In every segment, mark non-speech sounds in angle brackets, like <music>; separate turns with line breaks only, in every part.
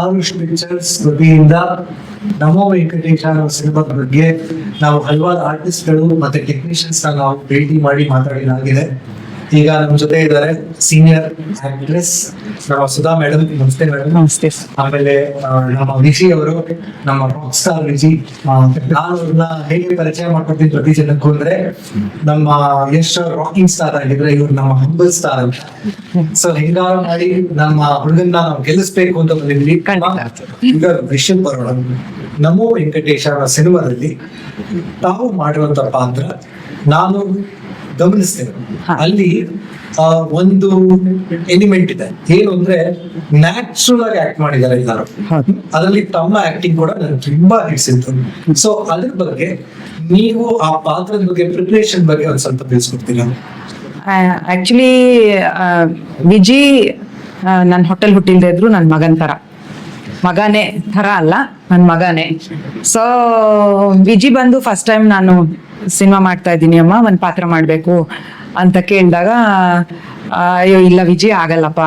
Arush pictures ವತಿಯಿಂದ ನಮೋ ವೆಂಕಟೇಶ ಸಿನಿಮಾದ ಬಗ್ಗೆ ನಾವು ಹಲವಾರು ಆರ್ಟಿಸ್ಟ್ಗಳು ಮತ್ತೆ ಟೆಕ್ನಿಷಿಯನ್ಸ್ ನಾವು ಭೇಟಿ ಮಾಡಿ ಮಾತಾಡಿದಾಗಿದೆ. ಈಗ ನಮ್ಮ ಜೊತೆ ಇದ್ದಾರೆ ಸೀನಿಯರ್ ಆಕ್ಟ್ರೆಸ್ ನಮ್ಮ ಸುಧಾ ಮೇಡಮ್ ನಮಸ್ತೆ ಮೇಡಮ್
ನಮಸ್ತೆ.
ಆಮೇಲೆ ನಮ್ಮ ವಿಜಿ ಅವರು ನಮ್ಮ ರಾಕ್ ಸ್ಟಾರ್ ವಿಜಿ ನಾನು ಅವ್ರನ್ನ ಹೇಗೆ ಪರಿಚಯ ಮಾಡ್ಕೊಡ್ತೀನಿ ಪ್ರತಿ ಜನಕ್ಕೂ ಅಂದ್ರೆ ನಮ್ಮ ಯಶ್ ರಾಕಿಂಗ್ ಸ್ಟಾರ್ ಆಗಿದ್ರೆ ಇವ್ರು ನಮ್ಮ ಹಂಬಲ್ ಸ್ಟಾರ್ ಅಂತ. ಸೊ ಹಿಂಗಾರು ಮಾಡಿ ನಮ್ಮ ಹುಡುಗನ್ನ ನಾವು ಗೆಲ್ಲಿಸ್ಬೇಕು ಅಂತ ಬಂದಿದ್ವಿ. ಈಗ ವಿಷಯ ಬರೋಣ ನಮೋ ವೆಂಕಟೇಶ ಸಿನಿಮಾದಲ್ಲಿ ತಾವು ಮಾಡಿರುವಂತ ಪಾತ್ರ ನಾನು ಗಮನಿಸ್ತೇನೆ
ಹಾ.
ಅಲ್ಲಿ ಒಂದು ಎಲಿಮೆಂಟ್ ಇದೆ. ಏನು ಅಂದ್ರೆ ನ್ಯಾಚುರಲ್ ಆಗಿ ಆಕ್ಟ್ ಮಾಡಿದ್ದಾರೆ ಎಲ್ಲರೂ. ಅದರಲ್ಲಿ ತಮ್ಮ ಆಕ್ಟಿಂಗ್ ಕೂಡ ನನಗೆ ತುಂಬಾ ಹಿಡಿಸಿತ್ತು ಸೊ ಅದ್ರ ಬಗ್ಗೆ ನೀವು ಆ ಪಾತ್ರದ ಬಗ್ಗೆ ಪ್ರಿಪರೇಷನ್ ಬಗ್ಗೆ ಒಂದ್ ಸ್ವಲ್ಪ ತಿಳಿಸ್ಕೊಡ್ತೀರಾ?
ಆಕ್ಚುಲಿ ವಿಜಿ ನನ್ನ ಹೋಟೆಲ್ ಹುಟ್ಟಿಲ್ದೆ ಇದ್ರು ನನ್ನ ಮಗನ್ ತರ ಮಗನೇ ತರ ಅಲ್ಲ ನನ್ನ ಮಗನೇ. ಸೊ ವಿಜಿ ಬಂದು ಫಸ್ಟ್ ಟೈಮ್ ನಾನು ಸಿನಿಮಾ ಮಾಡ್ತಾ ಇದ್ದೀನಿ, ಅಮ್ಮ, ಒಂದು ಪಾತ್ರ ಮಾಡಬೇಕು ಅಂತ ಕೇಳಿದಾಗ ಅಯ್ಯೋ, ಇಲ್ಲ ವಿಜಿ ಆಗಲ್ಲಪ್ಪ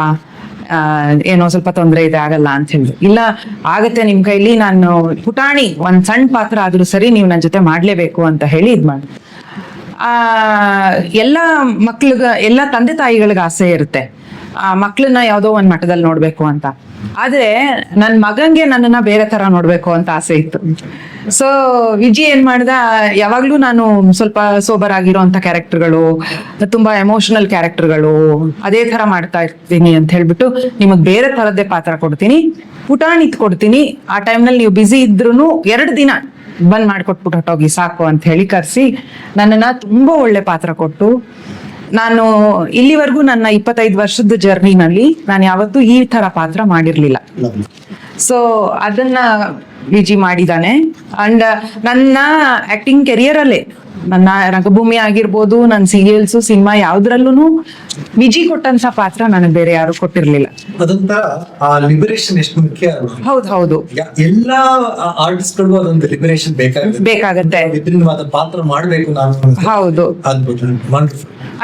ಏನೋ ಸ್ವಲ್ಪ ತೊಂದರೆ ಇದೆ, ಆಗಲ್ಲ ಅಂತ ಹೇಳಿದ್ರು. ಇಲ್ಲ, ಆಗತ್ತೆ ನಿಮ್ ಕೈಲಿ, ನಾನು ಪುಟಾಣಿ, ಒಂದ್ ಸಣ್ಣ ಪಾತ್ರ ಆದ್ರೂ ಸರಿ ನೀವು ನನ್ನ ಜೊತೆ ಮಾಡ್ಲೇಬೇಕು ಅಂತ ಹೇಳಿ ಇದ್ ಮಾಡಿ ಆ, ಎಲ್ಲ ಮಕ್ಳಿಗ, ಎಲ್ಲ ತಂದೆ ತಾಯಿಗಳಿಗೆ ಆಸೆ ಇರುತ್ತೆ. ಆ ಮಕ್ಳನ್ನ ಯಾವ್ದೋ ಒಂದ್ ಮಠದಲ್ಲಿ ನೋಡ್ಬೇಕು ಅಂತ. ಆದ್ರೆ ನನ್ ಮಗಂಗೆ ನನ್ನನ್ನ ಬೇರೆ ತರ ನೋಡ್ಬೇಕು ಅಂತ ಆಸೆ ಇತ್ತು. ಸೊ ವಿಜಿ ಏನ್ ಮಾಡ್ದ, ಯಾವಾಗ್ಲೂ ನಾನು ಸ್ವಲ್ಪ ಸೋಬರ್ ಆಗಿರೋಂತ ಕ್ಯಾರೆಕ್ಟರ್ಗಳು ತುಂಬಾ ಎಮೋಷನಲ್ ಕ್ಯಾರೆಕ್ಟರ್ಗಳು ಅದೇ ತರ ಮಾಡ್ತಾ ಇರ್ತೀನಿ ಅಂತ ಹೇಳ್ಬಿಟ್ಟು ನಿಮಗ್ ಬೇರೆ ತರದ್ದೇ ಪಾತ್ರ ಕೊಡ್ತೀನಿ. ಪುಟಾಣಿತ್ ಕೊಡ್ತೀನಿ. ಆ ಟೈಮ್ನಲ್ಲಿ ನೀವು ಬ್ಯುಸಿ ಇದ್ರು ಎರಡು ದಿನ ಬಂದ್ ಮಾಡ್ಕೊಟ್ಬಿಟ್ಟು ಹೊಟ್ಟೋಗಿ ಸಾಕು ಅಂತ ಹೇಳಿ ಕರೆಸಿ, ನನ್ನನ್ನ ತುಂಬಾ ಒಳ್ಳೆ ಪಾತ್ರ ಕೊಟ್ಟು ನಾನು ಇಲ್ಲಿವರೆಗೂ ನನ್ನ ಇಪ್ಪತ್ತೈದು ವರ್ಷದ ಜರ್ನಿನಲ್ಲಿ ನಾನು ಯಾವತ್ತೂ ಈ ತರ ಪಾತ್ರ ಮಾಡಿರ್ಲಿಲ್ಲ. ಸೊ ಅದನ್ನ ವಿಜಿ ಮಾಡಿದಾನೆ ಅಂಡ್ ನನ್ನ ಆಕ್ಟಿಂಗ್ ಕೆರಿಯರ್ ಅಲ್ಲೇ ನನ್ನ ರಂಗಭೂಮಿ ಆಗಿರ್ಬೋದು ನನ್ನ ಸೀರಿಯಲ್ಸ್ ಸಿನಿಮಾ ಯಾವ್ದ್ರಲ್ಲೂ ವಿಜಿ ಕೊಟ್ಟಂತ ಪಾತ್ರ ನನಗೆ ಬೇರೆ ಯಾರು ಕೊಟ್ಟಿರ್ಲಿಲ್ಲ.
ಅದಂತ ಆ ಲಿಬರೇಷನ್ ಎಷ್ಟು ಮುಖ್ಯ?
ಹೌದು ಹೌದು.
ಎಲ್ಲಾ ಆರ್ಟಿಸ್ಟ್ಗಳು ಅದೊಂದು ಲಿಬರೇಷನ್ ಬೇಕಾಗುತ್ತೆ.
ಬೇಕಾಗತ್ತೆ.
ವಿಭಿನ್ನವಾದ ಪಾತ್ರ ಮಾಡಬೇಕು ನಾನು
ಹೌದು.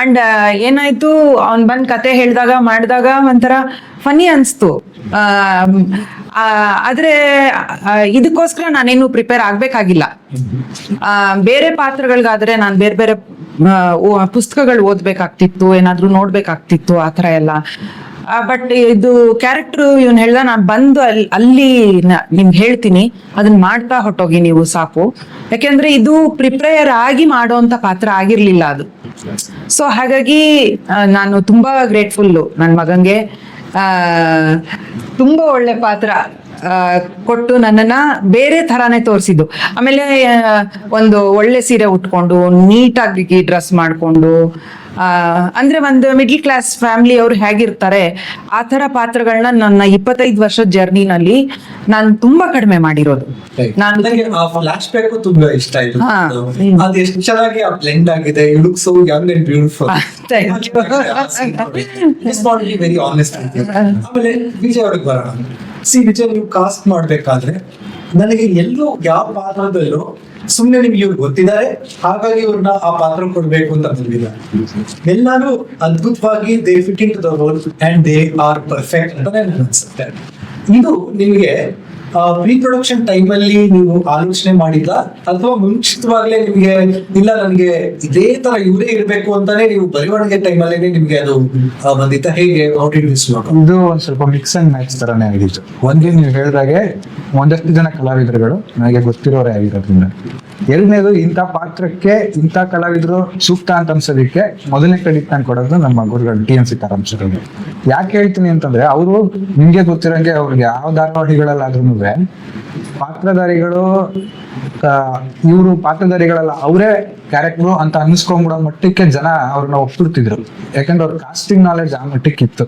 ಅಂಡ್ ಏನಾಯ್ತು? ಅವ್ನ್ ಬಂದ್ ಕತೆ ಹೇಳಿದಾಗ ಮಾಡಿದಾಗ ಒಂಥರ ಫನಿ ಅನ್ಸ್ತು. ಆದ್ರೆ ಇದಕ್ಕೋಸ್ಕರ ನಾನೇನು ಪ್ರಿಪೇರ್ ಆಗ್ಬೇಕಾಗಿಲ್ಲ. ಬೇರೆ ಪಾತ್ರಗಳಿಗಾದ್ರೆ ನಾನು ಬೇರೆ ಬೇರೆ ಪುಸ್ತಕಗಳು ಓದ್ಬೇಕಾಗ್ತಿತ್ತು, ಏನಾದ್ರೂ ನೋಡ್ಬೇಕಾಗ್ತಿತ್ತು, ಆ ತರ ಎಲ್ಲ. ಬಟ್ ಇದು ಕ್ಯಾರೆಕ್ಟರ್ ಇವ್ನು ಹೇಳ್ದ, ನಾನು ಬಂದು ಅಲ್ಲಿ ಅಲ್ಲಿ ನಿಮ್ಗೆ ಹೇಳ್ತೀನಿ. ಅದನ್ನ ಮಾಡ್ತಾ ಹೊಟ್ಟೋಗಿ ನೀವು ಸಾಕು. ಯಾಕೆಂದ್ರೆ ಇದು ಪ್ರಿಪೇರ್ ಆಗಿ ಮಾಡೋಂತ ಪಾತ್ರ ಆಗಿರ್ಲಿಲ್ಲ ಅದು. ಸೊ ಹಾಗಾಗಿ ನಾನು ತುಂಬಾ ಗ್ರೇಟ್ಫುಲ್ಲು ನನ್ನ ಮಗಂಗೆ ತುಂಬಾ ಒಳ್ಳೆ ಪಾತ್ರ ಕೊಟ್ಟು ನನ್ನನ್ನ ಬೇರೆ ಥರಾನೇ ತೋರಿಸಿದ್ದು. ಆಮೇಲೆ ಒಂದು ಒಳ್ಳೆ ಸೀರೆ ಉಟ್ಕೊಂಡು, ನೀಟಾಗಿ ಡ್ರೆಸ್ ಮಾಡಿಕೊಂಡು ಅಂದ್ರೆ ಒಂದು ಮಿಡ್ಲ್ ಕ್ಲಾಸ್ ಫ್ಯಾಮಿಲಿ ಅವ್ರು ಹೇಗಿರ್ತಾರೆ ಆ ತರ ಪಾತ್ರಗಳನ್ನ ನನ್ನ ಇಪ್ಪತ್ತೈದು ವರ್ಷದ ಜರ್ನಿನಲ್ಲಿ ನಾನು ತುಂಬಾ ಕಡಿಮೆ ಮಾಡಿರೋದು. ನಾನು
ನನಗೆ ಆ ಫ್ಲಾಶ್ ಬ್ಯಾಕ್ ತುಂಬಾ ಇಷ್ಟ ಆಯ್ತು. ಅದು ಎಷ್ಟು ಚೆನ್ನಾಗಿ ಆ ಬ್ಲೆಂಡ್ ಆಗಿದೆ you look so young and beautiful very honest ಆಮೇಲೆ ವಿಜಯ್ ಅವ್ರಿಗೆ ಬರೋಣ. ಸಿ ವಿಜಯ್ ನೀವು ಕಾಸ್ಟ್ ಮಾಡ್ಬೇಕಾದ್ರೆ ನನಗೆ ಎಲ್ಲೋ ಯಾವ ಪಾತ್ರದಲ್ಲೂ ಸುಮ್ನೆ ನಿಮ್ಗೆ ಇವ್ರು ಗೊತ್ತಿದ್ದಾರೆ. ಹಾಗಾಗಿ ಇವ್ರನ್ನ ಆ ಪಾತ್ರ ಕೊಡ್ಬೇಕು ಅಂತ ಬಂದಿದ್ದಾರೆ ಎಲ್ಲಾರು ಅದ್ಭುತವಾಗಿ they fit in to the role and they are perfect ಅಂತ ನನಗೆ ಅನ್ಸುತ್ತೆ ಇದು ನಿಮಗೆ ಪ್ರೀ ಪ್ರೊಡಕ್ಷನ್ ಟೈಮ್ ಅಲ್ಲಿ ನೀವು ಆಲೋಚನೆ ಮಾಡಿಲ್ಲ ಅಥವಾ ಮುಂಚಿತವಾಗ್ಲೇ ನಿಮ್ಗೆ, ಇಲ್ಲ ನನಗೆ ಇದೇ ತರ ಇವರೇ ಇರಬೇಕು ಅಂತಾನೆ ನೀವು ಬರವಣಿಗೆ ಟೈಮ್ ಅಲ್ಲಿ ನಿಮ್ಗೆ ಅದು ಬಂದಿತ್ತ? ಹೇಗೆ?
ಇದು ಒಂದ್ ಸ್ವಲ್ಪ ಮಿಕ್ಸ್ ಅಂಡ್ ಮ್ಯಾಚ್ ತರಾನೇ ಆಗಿತ್ತು. ಒಂದೇ ನೀವು ಹೇಳಿದಾಗೆ ಒಂದಷ್ಟು ಜನ ಕಲಾವಿದರುಗಳು, ನನಗೆ ಗೊತ್ತಿರೋರೇ ಆಗಿರೋದ್ರಿಂದ. ಎರಡನೇದು ಇಂಥ ಪಾತ್ರಕ್ಕೆ ಇಂಥ ಕಲಾವಿದರು ಸೂಕ್ತ ಅಂತ ಅನ್ಸೋದಕ್ಕೆ ಮೊದಲನೇ ಕ್ರೆಡಿಟ್ ನಾನು ಕೊಡೋದು ನಮ್ಮ ಗುರುಗಳು ಟಿ ಎನ್ ಸೀತಾರಾಮ್ ಸರ್. ಯಾಕೆ ಹೇಳ್ತೀನಿ ಅಂತಂದ್ರೆ ಅವರು ನಿಮ್ಗೆ ಗೊತ್ತಿರೋಂಗೆ ಅವ್ರಿಗೆ ಯಾವ ಧಾರಾವಾಹಿಗಳಲ್ಲಾದ್ರೂ ಪಾತ್ರಧಾರಿಗಳು ಇವರು ಪಾತ್ರಧಾರಿಗಳಲ್ಲ, ಅವರೇ ಕ್ಯಾರೆಕ್ಟರ್ ಅಂತ ಅನ್ನಿಸ್ಕೊಂಡ್ಬಿಡೋ ಮಟ್ಟಕ್ಕೆ ಜನ ಅವ್ರನ್ನ ಒಪ್ಪಿಡ್ತಿದ್ರು ಯಾಕಂದ್ರೆ ಅವ್ರ ಕಾಸ್ಟಿಂಗ್ ನಾಲೆಡ್ಜ್ ಆ ಮಟ್ಟಕ್ಕೆ ಇತ್ತು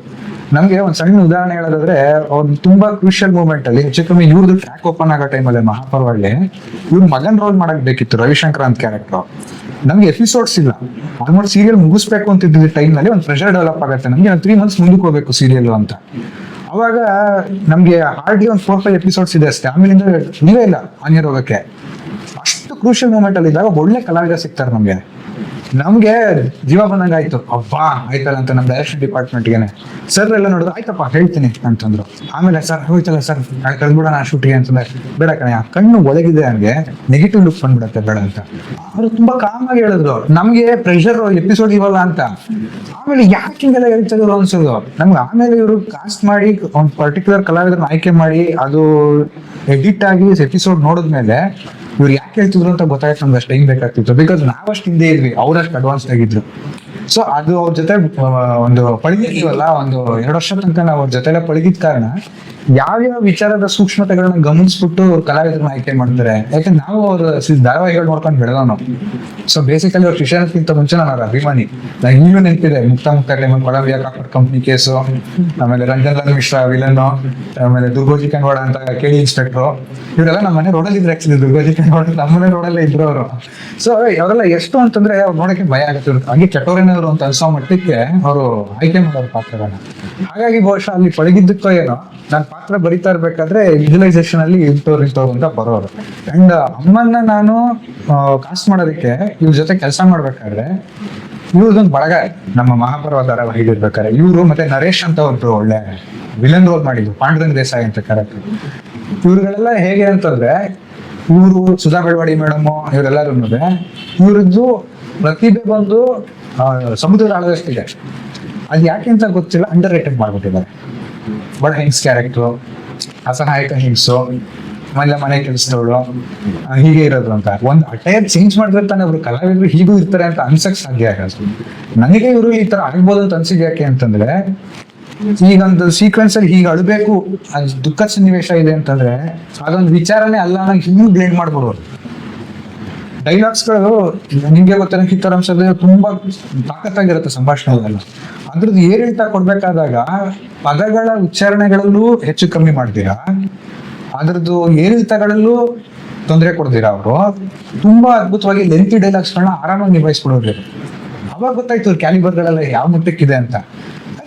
ನಮ್ಗೆ ಒಂದ್ ಸಣ್ಣ ಉದಾಹರಣೆ ಹೇಳೋದಾದ್ರೆ, ಒಂದು ತುಂಬಾ ಕ್ರೂಷಿಯಲ್ ಮೂಮೆಂಟ್ ಅಲ್ಲಿ ಹೆಚ್ಚು ಕಮ್ಮಿ ಇವ್ರದ್ದು ಟ್ರ್ಯಾಕ್ ಓಪನ್ ಆಗೋ ಟೈಮಲ್ಲಿ ಮಹಾಪರ್ವಳ್ಳಿ, ಇವ್ರ ಮಗನ್ ರೋಲ್ ಮಾಡಕ್ ಬೇಕಿತ್ತು, ರವಿಶಂಕರ್ ಅಂತ ಕ್ಯಾರೆಕ್ಟರ್ ನಮ್ಗೆ ಎಪಿಸೋಡ್ಸ್ ಇಲ್ಲ. ಆಲ್ಮೋಸ್ಟ್ ಸೀರಿಯಲ್ ಮುಗಿಸ್ಬೇಕು ಅಂತಿದ್ದ ಟೈಮ್ನಲ್ಲಿ ಒಂದು ಪ್ರೆಷರ್ ಡೆವಲಪ್ ಆಗುತ್ತೆ. ನಮ್ಗೆ ತ್ರೀ ಮಂತ್ಸ್ ಮುಂದಕ್ಕೆ ಹೋಗ್ಬೇಕು ಸೀರಿಯಲ್ ಅಂತ. ಅವಾಗ ನಮ್ಗೆ ಹಾರ್ಡ್ಲಿ ಒಂದು ಫೋರ್ ಫೈವ್ ಎಪಿಸೋಡ್ಸ್ ಇದೆ ಅಷ್ಟೇ. ಆಮೇಲಿಂದ ನೀವೇ ಇಲ್ಲ ಆನಿಯರ್ ಹೋಗಕ್ಕೆ ಅಷ್ಟು ಕ್ರೂಷಿಯಲ್ ಮೂಮೆಂಟ್ ಅಲ್ಲಿ ಇದ್ದಾಗ ಒಳ್ಳೆ ಕಲಾವಿದ ಸಿಗ್ತಾರೆ ನಮ್ಗೆ. ನಮ್ಗೆ ಜೀವ ಬಂದಂಗ ಆಯ್ತು. ಅಬ್ಬಾ ಆಯ್ತಲ್ಲ ಅಂತ ನಮ್ಮ ಡೈರೆಕ್ಷನ್ ಡಿಪಾರ್ಟ್ಮೆಂಟ್ಗೆನೆ ಸರ್ ಎಲ್ಲ ನೋಡಿದ್ರು, ಆಯ್ತಪ್ಪ, ಹೇಳ್ತೀನಿ ಅಂತಂದ್ರು. ಆಮೇಲೆ, ಸರ್, ಹೋಯ್ತಲ್ಲ ಸರ್ ಕಳ್ದ್ಬಿಡೋಣ ಶೂಟಿಗೆ ಅಂತಂದ್ರೆ, ಬೇಡ ಕಣೆ ಕಣ್ಣು ಒದಗಿದೆ ನನಗೆ ನೆಗೆಟಿವ್ ಲುಕ್ ಬಂದ್ಬಿಡತ್ತೆ, ಬೇಡ ಅಂತ. ಅವ್ರು ತುಂಬಾ ಕಾಮ್ ಆಗಿ ಹೇಳಿದ್ರು ನಮ್ಗೆ ಪ್ರೆಷರ್ ಎಪಿಸೋಡ್ ಇವಲ್ಲ ಅಂತ. ಆಮೇಲೆ ಯಾಕೆ ಹಿಂಗೆಲ್ಲ ಹೇಳ್ತಿದ್ರು ಅನ್ಸೋದು ನಮ್ಗೆ ಆಮೇಲೆ ಇವರು ಕಾಸ್ಟ್ ಮಾಡಿ, ಒಂದು ಪರ್ಟಿಕ್ಯುಲರ್ ಕಲಾವಿದರನ್ನ ಆಯ್ಕೆ ಮಾಡಿ, ಅದು ಎಡಿಟ್ ಆಗಿ ಎಪಿಸೋಡ್ ನೋಡಿದ್ಮೇಲೆ ಇವ್ರು ಯಾಕೆ ಹೇಳ್ತಿದ್ರು ಅಂತ ಗೊತ್ತಾಯ್ತು ನಮ್ಗೆ ಅಷ್ಟು ಟೈಮ್ ಬೇಕಾಗ್ತಿತ್ತು. ಬಿಕಾಸ್ ನಾವಷ್ಟು ಹಿಂದೆ ಇದ್ವಿ, ಅವ್ರಷ್ಟು ಅಡ್ವಾನ್ಸ್ ಆಗಿದ್ರು. ಸೊ ಅದು ಅವ್ರ ಜೊತೆ ಒಂದು ಪಳಗಿರ್ತೀವಲ್ಲ ಒಂದು ಎರಡು ವರ್ಷ ತನಕ ನಾವು ಅವ್ರ ಜೊತೆಲೆ ಪಳಗಿದ ಕಾರಣ, ಯಾವ್ಯಾವ ವಿಚಾರದ ಸೂಕ್ಷ್ಮತೆಗಳನ್ನ ಗಮನಿಸ್ಬಿಟ್ಟು ಕಲಾವಿದರನ್ನ ಆಯ್ಕೆ ಮಾಡ್ತಾರೆ ಯಾಕಂದ್ರೆ ನಾವು ಅವ್ರ ಧಾರಾವಾಹಿ ಧಾರಾವಾಹಿಗಳು ನೋಡ್ಕೊಂಡು ಬೆಳೆದ ನಾವು. ಸೊ ಬೇಸಿಕಲಿ ಅವ್ರ ಶಿಕ್ಷಣಕ್ಕಿಂತ ಮುಂಚೆ ನಾನು ಅವ್ರ ಅಭಿಮಾನಿ. ನಾನು ಈಗಲೂ ನೆನಪಿದೆ, ಮುಕ್ತ ಮುಕ್ತ ಕೊಳವಿಯ ಕಾಪಾಡ್ ಕಂಪ್ನಿ ಕೇಸು, ಆಮೇಲೆ ರಂಜನ್ ಲಾಲ್ ಮಿಶ್ರಾ ವಿಲನ್ ಆಮೇಲೆ ದುರ್ಗೋಜಿ ಕನ್ವಾಡ ಅಂತ ಕೇಳಿ ಇನ್ಸ್ಪೆಕ್ಟ್ರು. ಇವರೆಲ್ಲ ನಮ್ಮ ಮನೆ ರೋಡಲ್ಲಿ ಇದ್ರೆ ಆಕ್ಚುಲಿ ದುರ್ಗೋಜಿ ಕನ್ವಾಡ ನಮ್ಮ ಮನೆ ರೋಡಲ್ಲೇ ಇದ್ರು ಅವರು. ಸೊ ಅವರೆಲ್ಲ ಎಷ್ಟು ಅಂತಂದ್ರೆ ಅವ್ರು ನೋಡಕ್ಕೆ ಭಯ ಆಗುತ್ತೆ. ಹಂಗೆ ಹಂಗೆ ಕೆಟ್ಟವರೇನವರು ಅಂತ ಅನ್ಸೋ ಮಟ್ಟಕ್ಕೆ ಅವರು ಆಯ್ಕೆ ಮಾಡೋರು ಪಾತ್ರಗಳನ್ನ ಹಾಗಾಗಿ ಬಹುಶಃ ಅಲ್ಲಿ ಪಳಗಿದ್ದಕ್ಕೋ ಏನೋ, ನಾನು ಪಾತ್ರ ಬರಿತಾ ಇರ್ಬೇಕಾದ್ರೆ ವಿಜುಲೈಸೇಷನ್ ಅಲ್ಲಿ ಇಂಥವ್ರು ಇಂಥವ್ರು ಅಂತ ಬರೋರು. ಅಂಡ್ ಅಮ್ಮನ್ನ ನಾನು ಕಾಸ್ಟ್ ಮಾಡೋದಕ್ಕೆ ಇವ್ರ ಜೊತೆ ಕೆಲಸ ಮಾಡ್ಬೇಕಾದ್ರೆ ಇವ್ರದೊಂದು ಬಳಗ, ನಮ್ಮ ಮಹಾಪರ್ವ ಧಾರಾವಾಹಿ ಇರ್ಬೇಕಾದ್ರೆ ಇವರು ಮತ್ತೆ ನರೇಶ್ ಅಂತ ಒಬ್ರು ಒಳ್ಳೆ ವಿಲನ್ ರೋಲ್ ಮಾಡಿದ್ರು, ಪಾಂಡುರಂಗ್ ದೇಸಾಯಿ ಅಂತ ಕರೆಕ್ಟ್. ಇವ್ರುಗಳೆಲ್ಲ ಹೇಗೆ ಅಂತಂದ್ರೆ, ಇವರು ಸುಧಾ ಬೆಳವಾಡಿ ಮೇಡಮ್ ಇವರೆಲ್ಲರೂ ಇವ್ರದ್ದು ಪ್ರತಿಭೆ ಬಂದು ಸಮುದ್ರದ ಆಳದಷ್ಟಿದೆ ಅದು ಯಾಕೆ ಅಂತ ಗೊತ್ತಿಲ್ಲ ಅಂಡರ್ ರೇಟೆಡ್ ಮಾಡ್ಬಿಟ್ಟಿದ್ದಾರೆ. ಬಡ ಹೆಂಗ್ಸ್ ಕ್ಯಾರೆಕ್ಟ್ರು ಅಸಹಾಯಕ ಹೆಂಗ್ಸು, ಆಮೇಲೆ ಮನೆ ಕೆಲಸದವಳು ಹೀಗೆ ಇರೋದು ಅಂತ. ಒಂದು ಅಟೈರ್ ಚೇಂಜ್ ಮಾಡಿದ್ರೆ ತಾನೇ ಅವರು ಕಲಾವಿದರು ಹೀಗೂ ಇರ್ತಾರೆ ಅಂತ ಅನ್ಸಕ್ ಸಾಧ್ಯ ಆಗಲ್ಲ. ನನಗೆ ಇವರು ಈ ತರ ಆಗ್ಬೋದು ಅಂತ ಅನ್ಸಿದ್ ಯಾಕೆ ಅಂತಂದ್ರೆ, ಈಗೊಂದು ಸೀಕ್ವೆನ್ಸ್ ಅಲ್ಲಿ ಹೀಗೆ ಅಳಬೇಕು ಅಲ್ಲಿ ದುಃಖ ಸನ್ನಿವೇಶ ಇದೆ ಅಂತಂದ್ರೆ ಅದೊಂದು ವಿಚಾರನೇ ಅಲ್ಲ ನಂಗೆ ಹಿಂಗೂ ಬ್ಲೇಡ್ ಮಾಡ್ಬಿಡೋರು. ಡೈಲಾಗ್ಸ್ಗಳು ನಿಮಗೆ ಗೊತ್ತಿರೋ ಸರ್ ತುಂಬಾ ತಾಕತ್ತಾಗಿರುತ್ತೆ ಸಂಭಾಷಣೆಗಳೆಲ್ಲ. ಅದ್ರದ್ದು ಏರಿಳಿತ ಕೊಡ್ಬೇಕಾದಾಗ, ಪದಗಳ ಉಚ್ಚಾರಣೆಗಳಲ್ಲೂ ಹೆಚ್ಚು ಕಮ್ಮಿ ಮಾಡ್ತೀರಾ? ಅದ್ರದ್ದು ಏರಿಳಿತಗಳಲ್ಲೂ ತೊಂದರೆ ಕೊಡ್ತೀರಾ ಅವರು? ತುಂಬಾ ಅದ್ಭುತವಾಗಿ ಲೆಂತಿ ಡೈಲಾಗ್ಸ್ಗಳನ್ನ ಆರಾಮಾಗಿ ನಿಭಾಯಿಸ್ಬಿಡೋರು ಅವಾಗ ಗೊತ್ತಾಯ್ತು ಕ್ಯಾಲಿಬರ್ಗಳೆಲ್ಲ ಯಾವ ಮಟ್ಟಕ್ಕಿದೆ ಅಂತ.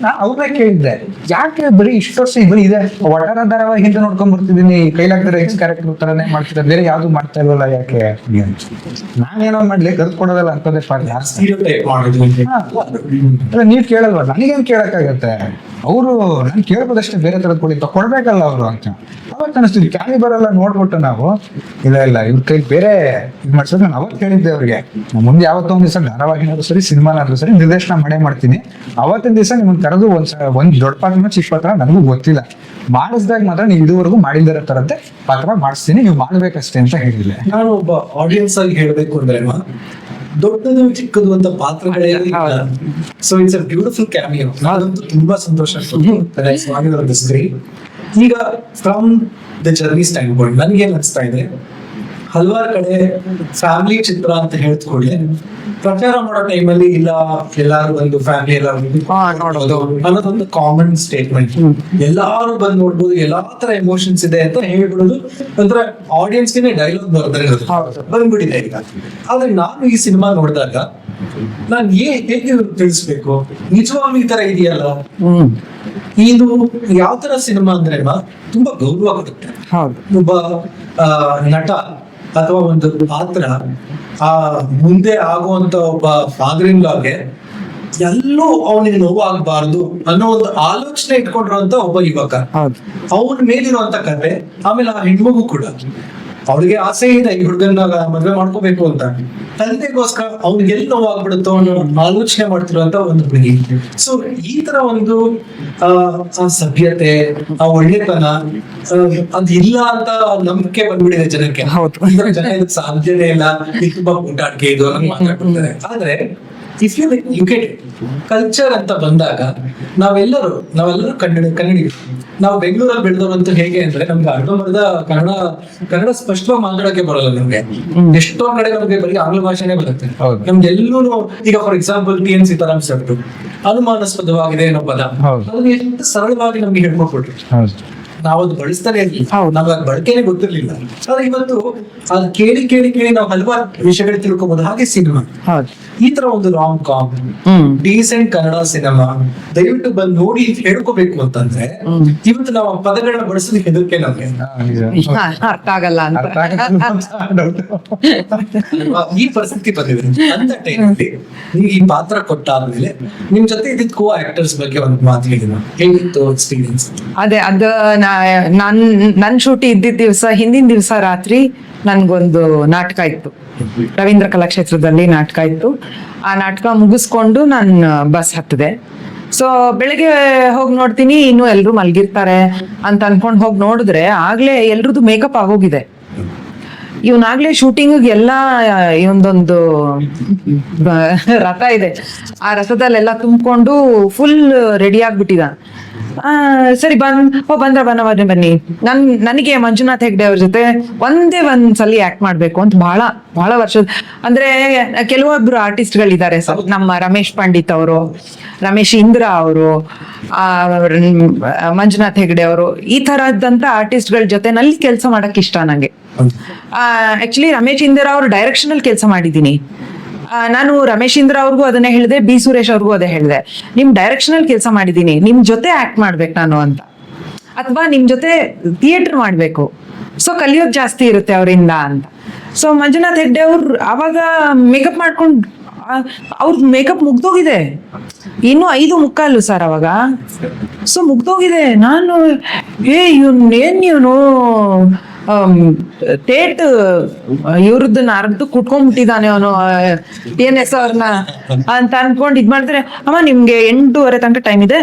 ನಾ ಅವ್ರನ್ನೇ ಕೇಳಿದ್ದೆ ಯಾಕೆ ಬರೀ ಇಷ್ಟು ವರ್ಷ ಬರೀ ಇದೆ? ಒಟ್ಟಾರ ಧಾರಾವಾಹಿ ಹಿಂದೆ ನೋಡ್ಕೊಂಡ್ ಬರ್ತಿದ್ದೀನಿ ಕೈಲಾಗ್ತಾರೆ ಎಕ್ಸ್ ಕ್ಯಾರೆಕ್ಟರ್ ತರನೇ ಮಾಡ್ತಿದ್ದಾರೆ ಬೇರೆ ಯಾವ್ದು ಮಾಡ್ತಾ ಇಲ್ವಲ್ಲ ಯಾಕೆ. ನಾನೇನೋ ಮಾಡ್ಲಿ ಕರ್ದು ಕೊಡೋದಲ್ಲ ಅಂತದೇ ಅಲ್ಲ ನೀವ್ ಕೇಳಲ್ವ? ನನಗೇನ್ ಕೇಳಕ್ಕಾಗತ್ತೆ? ಅವರು ನಾನು ಕೇಳ್ಬೋದಷ್ಟೇ ಬೇರೆ ತರದ್ ಕೊಡಿ ಕೊಡ್ಬೇಕಲ್ಲ ಅವರು ಅಂತ. ಅವತ್ತು ಅನಿಸ್ತಿದ್ವಿ ಕ್ಯಾಲಿ ಬರಲ್ಲ ನೋಡ್ಬಿಟ್ಟು ನಾವು. ಇಲ್ಲ ಇಲ್ಲ ಇವ್ರ ಕೈ ಬೇರೆ ಇದ್ ಮಾಡ್ಸೋದು ನಾನು ಅವತ್ತು ಕೇಳಿದ್ದೆ ಅವ್ರಿಗೆ. ಮುಂದೆ ಯಾವತ್ತೋ ಒಂದ್ ದಿವಸ ಧಾರಾವಾಹಿನಾದ್ರೂ ಸರಿ ಸಿನಿಮಾನಾದ್ರೂ ಸರಿ ನಿರ್ದೇಶನ ಮಾಡೇ ಮಾಡ್ತೀನಿ. ಅವತ್ತಿನ ದಿವಸ ನಿಮ್ಮನ್ನ ಕರೆದು ಒಂದ್ ಒಂದ್ ದೊಡ್ಡ ಪಾತ್ರ ಚಿಕ್ಕ ಪಾತ್ರ ನನಗೂ ಗೊತ್ತಿಲ್ಲ. ಮಾಡಿಸಿದಾಗ ಮಾತ್ರ ನೀವು ಇದುವರೆಗೂ ಮಾಡಿಲ್ದಿರೋ ತರದ್ದೇ ಪಾತ್ರ ಮಾಡಿಸ್ತೀನಿ ನೀವು ಮಾಡ್ಬೇಕಷ್ಟೇ ಅಂತ ಹೇಳಿಲ್ಲ
ನಾನು ಒಬ್ಬ ಆಡಿಯನ್ಸ್ ಆಗಿ ಹೇಳ್ಬೇಕು ಅಂದ್ರೆ ದೊಡ್ಡದು ಚಿಕ್ಕದು ಅಂತ ಪಾತ್ರಗಳೇ so it's a beautiful cameo ನಾನಂತೂ ತುಂಬಾ ಸಂತೋಷ ಈಗ from the journey stand point ನನ್ಗೆ ಏನ್ ಅನ್ಸ್ತಾ ಇದೆ? ಹಲವಾರು ಕಡೆ ಫ್ಯಾಮಿಲಿ ಚಿತ್ರ ಅಂತ ಹೇಳ್ತ್ಕೊಳ್ಳಿ. ಪ್ರಚಾರ ಮಾಡೋ ಟೈಮಲ್ಲಿ ಇಲ್ಲ ಎಲ್ಲಾರು ಒಂದು ಫ್ಯಾಮಿಲಿ ಎಲ್ಲಾರು. ಅನ್ನೋದೊಂದು ಕಾಮನ್ ಸ್ಟೇಟ್ಮೆಂಟ್ ಎಲ್ಲಾರು ಬಂದು ನೋಡ್ಬೋದು ಎಲ್ಲಾ ತರ ಎಮೋಷನ್ಸ್ ಇದೆ ಅಂತ ಹೇಳ್ಬಿಡೋದು ಒಂಥರ ಆಡಿಯನ್ಸ್ಗೆ ಡೈಲಾಗ್ ಬರ್ತಾರೆ. ಬಂದ್ಬಿಟ್ಟಿದೆ ಈಗ. ಆದ್ರೆ ನಾನು ಈ ಸಿನಿಮಾ ನೋಡಿದಾಗ ನಾನು ಏ ಹೇಗೆ ತಿಳಿಸ್ಬೇಕು? ನಿಜವಾಗ್ಲೂ ಈ ತರ ಇದೆಯಲ್ಲ? ಇದು ಯಾವ ತರ ಸಿನಿಮಾ ಅಂದ್ರೆ ತುಂಬಾ ಗೌರವ ಕೊಡುತ್ತೆ. ಒಬ್ಬ ನಟ ಅಥವಾ ಒಂದು ಪಾತ್ರ ಆ ಮುಂದೆ ಆಗುವಂತ ಒಬ್ಬ ಫಾದರ್ ಇನ್ ಲಾಗೆ ಎಲ್ಲೂ ಅವನಿಗೆ ನೋವು ಆಗ್ಬಾರ್ದು ಅನ್ನೋ ಒಂದು ಆಲೋಚನೆ ಇಟ್ಕೊಂಡಿರುವಂತ ಒಬ್ಬ ಯುವಕ. ಅವನ ಮೇಲಿರುವಂತ ಕತೆ ಆಮೇಲೆ ಆ ಹೆಣ್ಮಗು ಕೂಡ. ಅವಳಿಗೆ ಆಸೆ ಇದೆ ಈ ಹುಡುಗನ ಮದ್ವೆ ಮಾಡ್ಕೋಬೇಕು ಅಂತ. ತಂದೆಗೋಸ್ಕರ ಅವ್ನಿಗೆ ಎಲ್ಲಿ ನೋವಾಗ್ಬಿಡುತ್ತೋ ಅನ್ನೋ ಆಲೋಚನೆ ಮಾಡ್ತಿರುವಂತ ಒಂದು ಹುಡುಗಿ. ಸೊ ಈ ತರ ಒಂದು ಆ ಸಭ್ಯತೆ ಆ ಒಳ್ಳೆತನ ಅದ್ ಇಲ್ಲ ಅಂತ ನಂಬಿಕೆ ಬಂದ್ಬಿಟ್ಟಿದೆ ಜನಕ್ಕೆ. ಜನ ಇದಕ್ಕೆ ಸಾಧ್ಯನೇ ಇಲ್ಲ ಇದು ತುಂಬಾ ಊಟಾಟಿಕೆ ಇದು ಮಾತಾಡ್ಬಿಡ್ತಾರೆ. ಆದ್ರೆ if you you get culture ಅಂತ ಬಂದಾಗ ನಾವೆಲ್ಲರೂ ನಾವೆಲ್ಲರೂ ಕನ್ನಡ ಕನ್ನಡಿಗರು. ನಾವು ಬೆಂಗಳೂರಲ್ಲಿ ಬೆಳೆದವರಂತ ಹೇಗೆ ಅಂದ್ರೆ ನಮ್ಗೆ ಅರ್ಧಂಬರ್ಧ ಕನ್ನಡ ಕನ್ನಡ ಸ್ಪಷ್ಟವಾಗಿ ಮಾತಾಡಕ್ಕೆ ಬರಲ್ಲ ನಮ್ಗೆ. ಎಷ್ಟೋ ಕಡೆ ನಮ್ಗೆ ಬರೀ ಆಂಗ್ಲ ಭಾಷೆನೆ ಬರುತ್ತೆ. ನಮ್ಗೆ ಎಲ್ಲೂ ಈಗ for example T N Seetharam sir ಅನುಮಾನಾಸ್ಪದವಾಗಿದೆ ಅನ್ನೋ ಪದ. ಅದನ್ನ ಎಷ್ಟು ಸರಳವಾಗಿ ನಮ್ಗೆ ಹೇಳ್ಕೊಟ್ಬಿಟ್ರು. ನಾವು ಅದು ಬಳಸ್ತಾನೆ. ನಮ್ಗೆ ಅದ್ ಬಳಕೆನೆ ಗೊತ್ತಿರ್ಲಿಲ್ಲ. ಆದ್ರೆ ಇವತ್ತು ಅದ್ ಕೇಳಿ ಕೇಳಿ ಕೇಳಿ ನಾವು ಹಲವಾರು ವಿಷಯಗಳು ತಿಳ್ಕೊಬಹುದು ಹಾಗೆ ಸಿನಿಮಾ.
ಹೌದು.
ಈ ತರ ಒಂದು rom com decent Kannada cinema ದಯವಿಟ್ಟು ಬಂದು ನೋಡಿ ಅಂತ ಹೇಳ್ಕೋಬೇಕು ಅಂತಂದ್ರೆ. ಇವತ್ತು ನಾವು ಪದಗಳನ್ನ ಬಳಸೋದಕ್ಕೆ ಹೆದರಿಕೆ ನಮ್ಗೆ
ಅರ್ಥ ಆಗಲ್ಲ ಅಂತ? <laughs>
ಈ ಪರಿಸ್ಥಿತಿ ಬಂದಿದೆ. ಅಂತ ಟೈಮಲ್ಲಿ ನೀವು ಈ ಪಾತ್ರ ಕೊಟ್ಟಾದ್ಮೇಲೆ ನಿಮ್ ಜೊತೆ ಇದ್ದಿದ್ ಕೋ ಆಕ್ಟರ್ಸ್ ಬಗ್ಗೆ ಒಂದು ಮಾತು ಹೇಳಿದ್ರು ಹೇಗಿತ್ತು ಎಕ್ಸ್ಪೀರಿಯನ್ಸ್
ಅದೇ ಅದು ನಾ- ನನ್ ನನ್ ಶೂಟಿ ಇದ್ದಿದ್ದ ದಿವಸ, ಹಿಂದಿನ ದಿವಸ ರಾತ್ರಿ ನನ್ಗೊಂದು ನಾಟಕ ಇತ್ತು. ರವೀಂದ್ರ ಕಲಾಕ್ಷೇತ್ರದಲ್ಲಿ ನಾಟಕ ಇತ್ತು. ಆ ನಾಟಕ ಮುಗಿಸ್ಕೊಂಡು ನಾನು ಬಸ್ ಹತ್ತಿದೆ ಸೊ ಬೆಳಗ್ಗೆ ಹೋಗಿ ನೋಡ್ತೀನಿ, ಇನ್ನು ಎಲ್ರು ಮಲ್ಗಿರ್ತಾರೆ ಅಂತ ಅನ್ಕೊಂಡು ಹೋಗಿ ನೋಡಿದ್ರೆ ಆಗ್ಲೇ ಎಲ್ರದ್ದು ಮೇಕಪ್ ಆಗೋಗಿದೆ. ಇವನಾಗ್ಲೇ ಶೂಟಿಂಗ್ ಎಲ್ಲ ಇವೊಂದೊಂದು ರಥ ಇದೆ. ಆ ರಥದಲ್ಲೆಲ್ಲ ತುಂಬಿಕೊಂಡು ಫುಲ್ ರೆಡಿ ಆಗ್ಬಿಟ್ಟಿದ ಸರಿ ಬಂದ್ ಓ ಬಂದ್ರ ಬನ್ನ ಬನ್ನಿ. ಬನ್ನಿ ನನ್ ನನಗೆ ಮಂಜುನಾಥ್ ಹೆಗ್ಡೆ ಅವ್ರ ಜೊತೆ ಒಂದೇ ಒಂದ್ ಸಲ ಆಕ್ಟ್ ಮಾಡ್ಬೇಕು ಅಂತ ಬಹಳ ಬಹಳ ವರ್ಷದ ಅಂದ್ರೆ ಕೆಲವೊಬ್ರು ಆರ್ಟಿಸ್ಟ್ಗಳಿದ್ದಾರೆ ಸರ್. ನಮ್ಮ ರಮೇಶ್ ಪಂಡಿತ್ ಅವರು ರಮೇಶ್ ಇಂದ್ರ ಅವರು ಮಂಜುನಾಥ್ ಹೆಗ್ಡೆ ಅವರು ಈ ತರದಂತ ಆರ್ಟಿಸ್ಟ್ಗಳ ಜೊತೆ ನಲ್ಲಿ ಕೆಲಸ ಮಾಡಕ್ ಇಷ್ಟ ನಂಗೆ. ಆಕ್ಚುಲಿ ರಮೇಶ್ ಇಂದ್ರ ಅವ್ರ ಡೈರೆಕ್ಷನ್ ಅಲ್ಲಿ ಕೆಲಸ ಮಾಡಿದ್ದೀನಿ. ಆ, ನಾನು ರಮೇಶ್ ಇಂದ್ರ ಅವ್ರಿಗೂ ಅದನ್ನೇ ಹೇಳಿದೆ, ಬಿ ಸುರೇಶ್ ಅವ್ರಿಗೂ ಅದೇ ಹೇಳಿದೆ. ನಿಮ್ ಡೈರೆಕ್ಷನ್ ಅಲ್ಲಿ ಕೆಲಸ ಮಾಡಿದೀನಿ ನಿಮ್ ಜೊತೆ ಆಕ್ಟ್ ಮಾಡ್ಬೇಕು ನಾನು ಅಂತ. ಅಥವಾ ನಿಮ್ ಜೊತೆ ಥಿಯೇಟರ್ ಮಾಡ್ಬೇಕು. ಸೊ ಕಲಿಯೋದ್ ಜಾಸ್ತಿ ಇರುತ್ತೆ ಅವರಿಂದ ಅಂತ. ಸೊ ಮಂಜುನಾಥ್ ಹೆಗ್ಡೆ ಅವ್ರು ಅವಾಗ ಮೇಕಪ್ ಮಾಡ್ಕೊಂಡು ಅವ್ರ ಮೇಕಪ್ ಮುಗ್ದೋಗಿದೆ. ಇನ್ನು ಐದು ಮುಕ್ಕಾಲು ಸರ್ ಅವಾಗ. ಸೊ ಮುಗ್ದೋಗಿದೆ. ನಾನು, ಏ, ಇವನ್ ಏನ್ ಇವನು? ಟೇಟ್ ಇವ್ರದ್ದು ಅರ್ಧ ಕುಟ್ಕೊಂಡ್ಬಿಟ್ಟಿದ್ದಾನೆ ಅವನು ಏನ್ ಎಸ್ ಅವ್ರನ್ನ ಅಂತ ಅನ್ಕೊಂಡ್ ಇದ್ ಮಾಡಿದ್ರೆ ಅಮ್ಮ, ನಿಮ್ಗೆ ಎಂಟೂವರೆ ತನಕ ಟೈಮ್ ಇದೆ.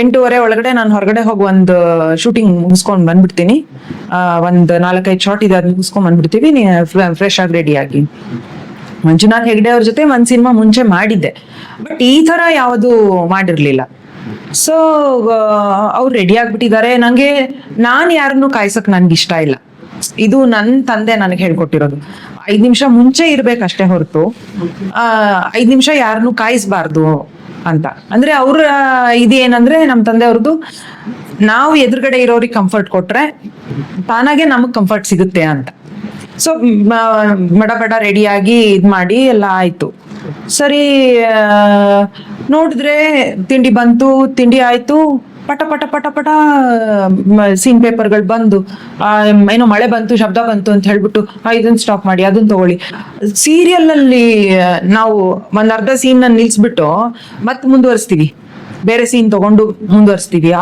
ಎಂಟೂವರೆ ಒಳಗಡೆ ನಾನು ಹೊರಗಡೆ ಹೋಗಿ ಒಂದು ಶೂಟಿಂಗ್ ಮುಗಿಸ್ಕೊಂಡ್ ಬಂದ್ಬಿಡ್ತೀನಿ. ಒಂದ್ ನಾಲ್ಕೈದು ಶಾರ್ಟ್ ಇದೆ ಅದ್ ಮುಗಿಸ್ಕೊಂಡ್ ಬಂದ್ಬಿಡ್ತೀವಿ. ನೀ ಫ್ರೆಶ್ ಆಗಿ ರೆಡಿ ಆಗಿ. ಮಂಜುನಾಥ್ ಹೆಗ್ಡೆ ಅವ್ರ ಜೊತೆ ಒಂದ್ ಸಿನಿಮಾ ಮುಂಚೆ ಮಾಡಿದ್ದೆ. ಬಟ್ ಈ ತರ ಯಾವುದು ಮಾಡಿರ್ಲಿಲ್ಲ. ಸೊ ಅವ್ರು ರೆಡಿ ಆಗ್ಬಿಟ್ಟಿದ್ದಾರೆ. ನಂಗೆ ನಾನ್ ಯಾರನ್ನು ಕಾಯ್ಸಕ್ ನನ್ಗೆ ಇಷ್ಟ ಇಲ್ಲ. ಇದು ನನ್ನ ತಂದೆ ನನಗೆ ಹೇಳ್ಕೊಟ್ಟಿರೋದು. ಐದ್ ನಿಮಿಷ ಮುಂಚೆ ಇರ್ಬೇಕಷ್ಟೇ ಹೊರತು ಐದ್ ನಿಮಿಷ ಯಾರನ್ನು ಕಾಯಿಸ್ಬಾರ್ದು ಅಂತ. ಅಂದ್ರೆ ಅವ್ರ ಇದೇನಂದ್ರೆ ನಮ್ ತಂದೆ ಅವ್ರದ್ದು ನಾವು ಎದುರುಗಡೆ ಇರೋರಿಗೆ ಕಂಫರ್ಟ್ ಕೊಟ್ರೆ ತಾನಾಗೆ ನಮಗ್ ಕಂಫರ್ಟ್ ಸಿಗುತ್ತೆ ಅಂತ. ಸೊ ಬಡ ಬಡ ರೆಡಿಯಾಗಿ ಇದ್ ಮಾಡಿ ಎಲ್ಲ ಆಯ್ತು. ಸರಿ ನೋಡಿದ್ರೆ ತಿಂಡಿ ಬಂತು, ತಿಂಡಿ ಆಯ್ತು ಪಟ ಪಟ ಪಟ ಪಟ ಸೀನ್ ಪೇಪರ್ಗಳು ಬಂದು ಏನೋ ಮಳೆ ಬಂತು ಶಬ್ದ ಬಂತು ಅಂತ ಹೇಳ್ಬಿಟ್ಟು ಇದನ್ನ ಸ್ಟಾಪ್ ಮಾಡಿ ಅದನ್ನ ತಗೊಳ್ಳಿ. ಸೀರಿಯಲ್ ಅಲ್ಲಿ ನಾವು ಒಂದ್ ಅರ್ಧ ಸೀನ್ ನಿಲ್ಸ್ಬಿಟ್ಟು ಮತ್ತೆ ಮುಂದುವರಿಸ್ತೀವಿ. ಬೇರೆ ಸೀನ್ ತಗೊಂಡು ಮುಂದುವರಿಸ್ತೀವಿ.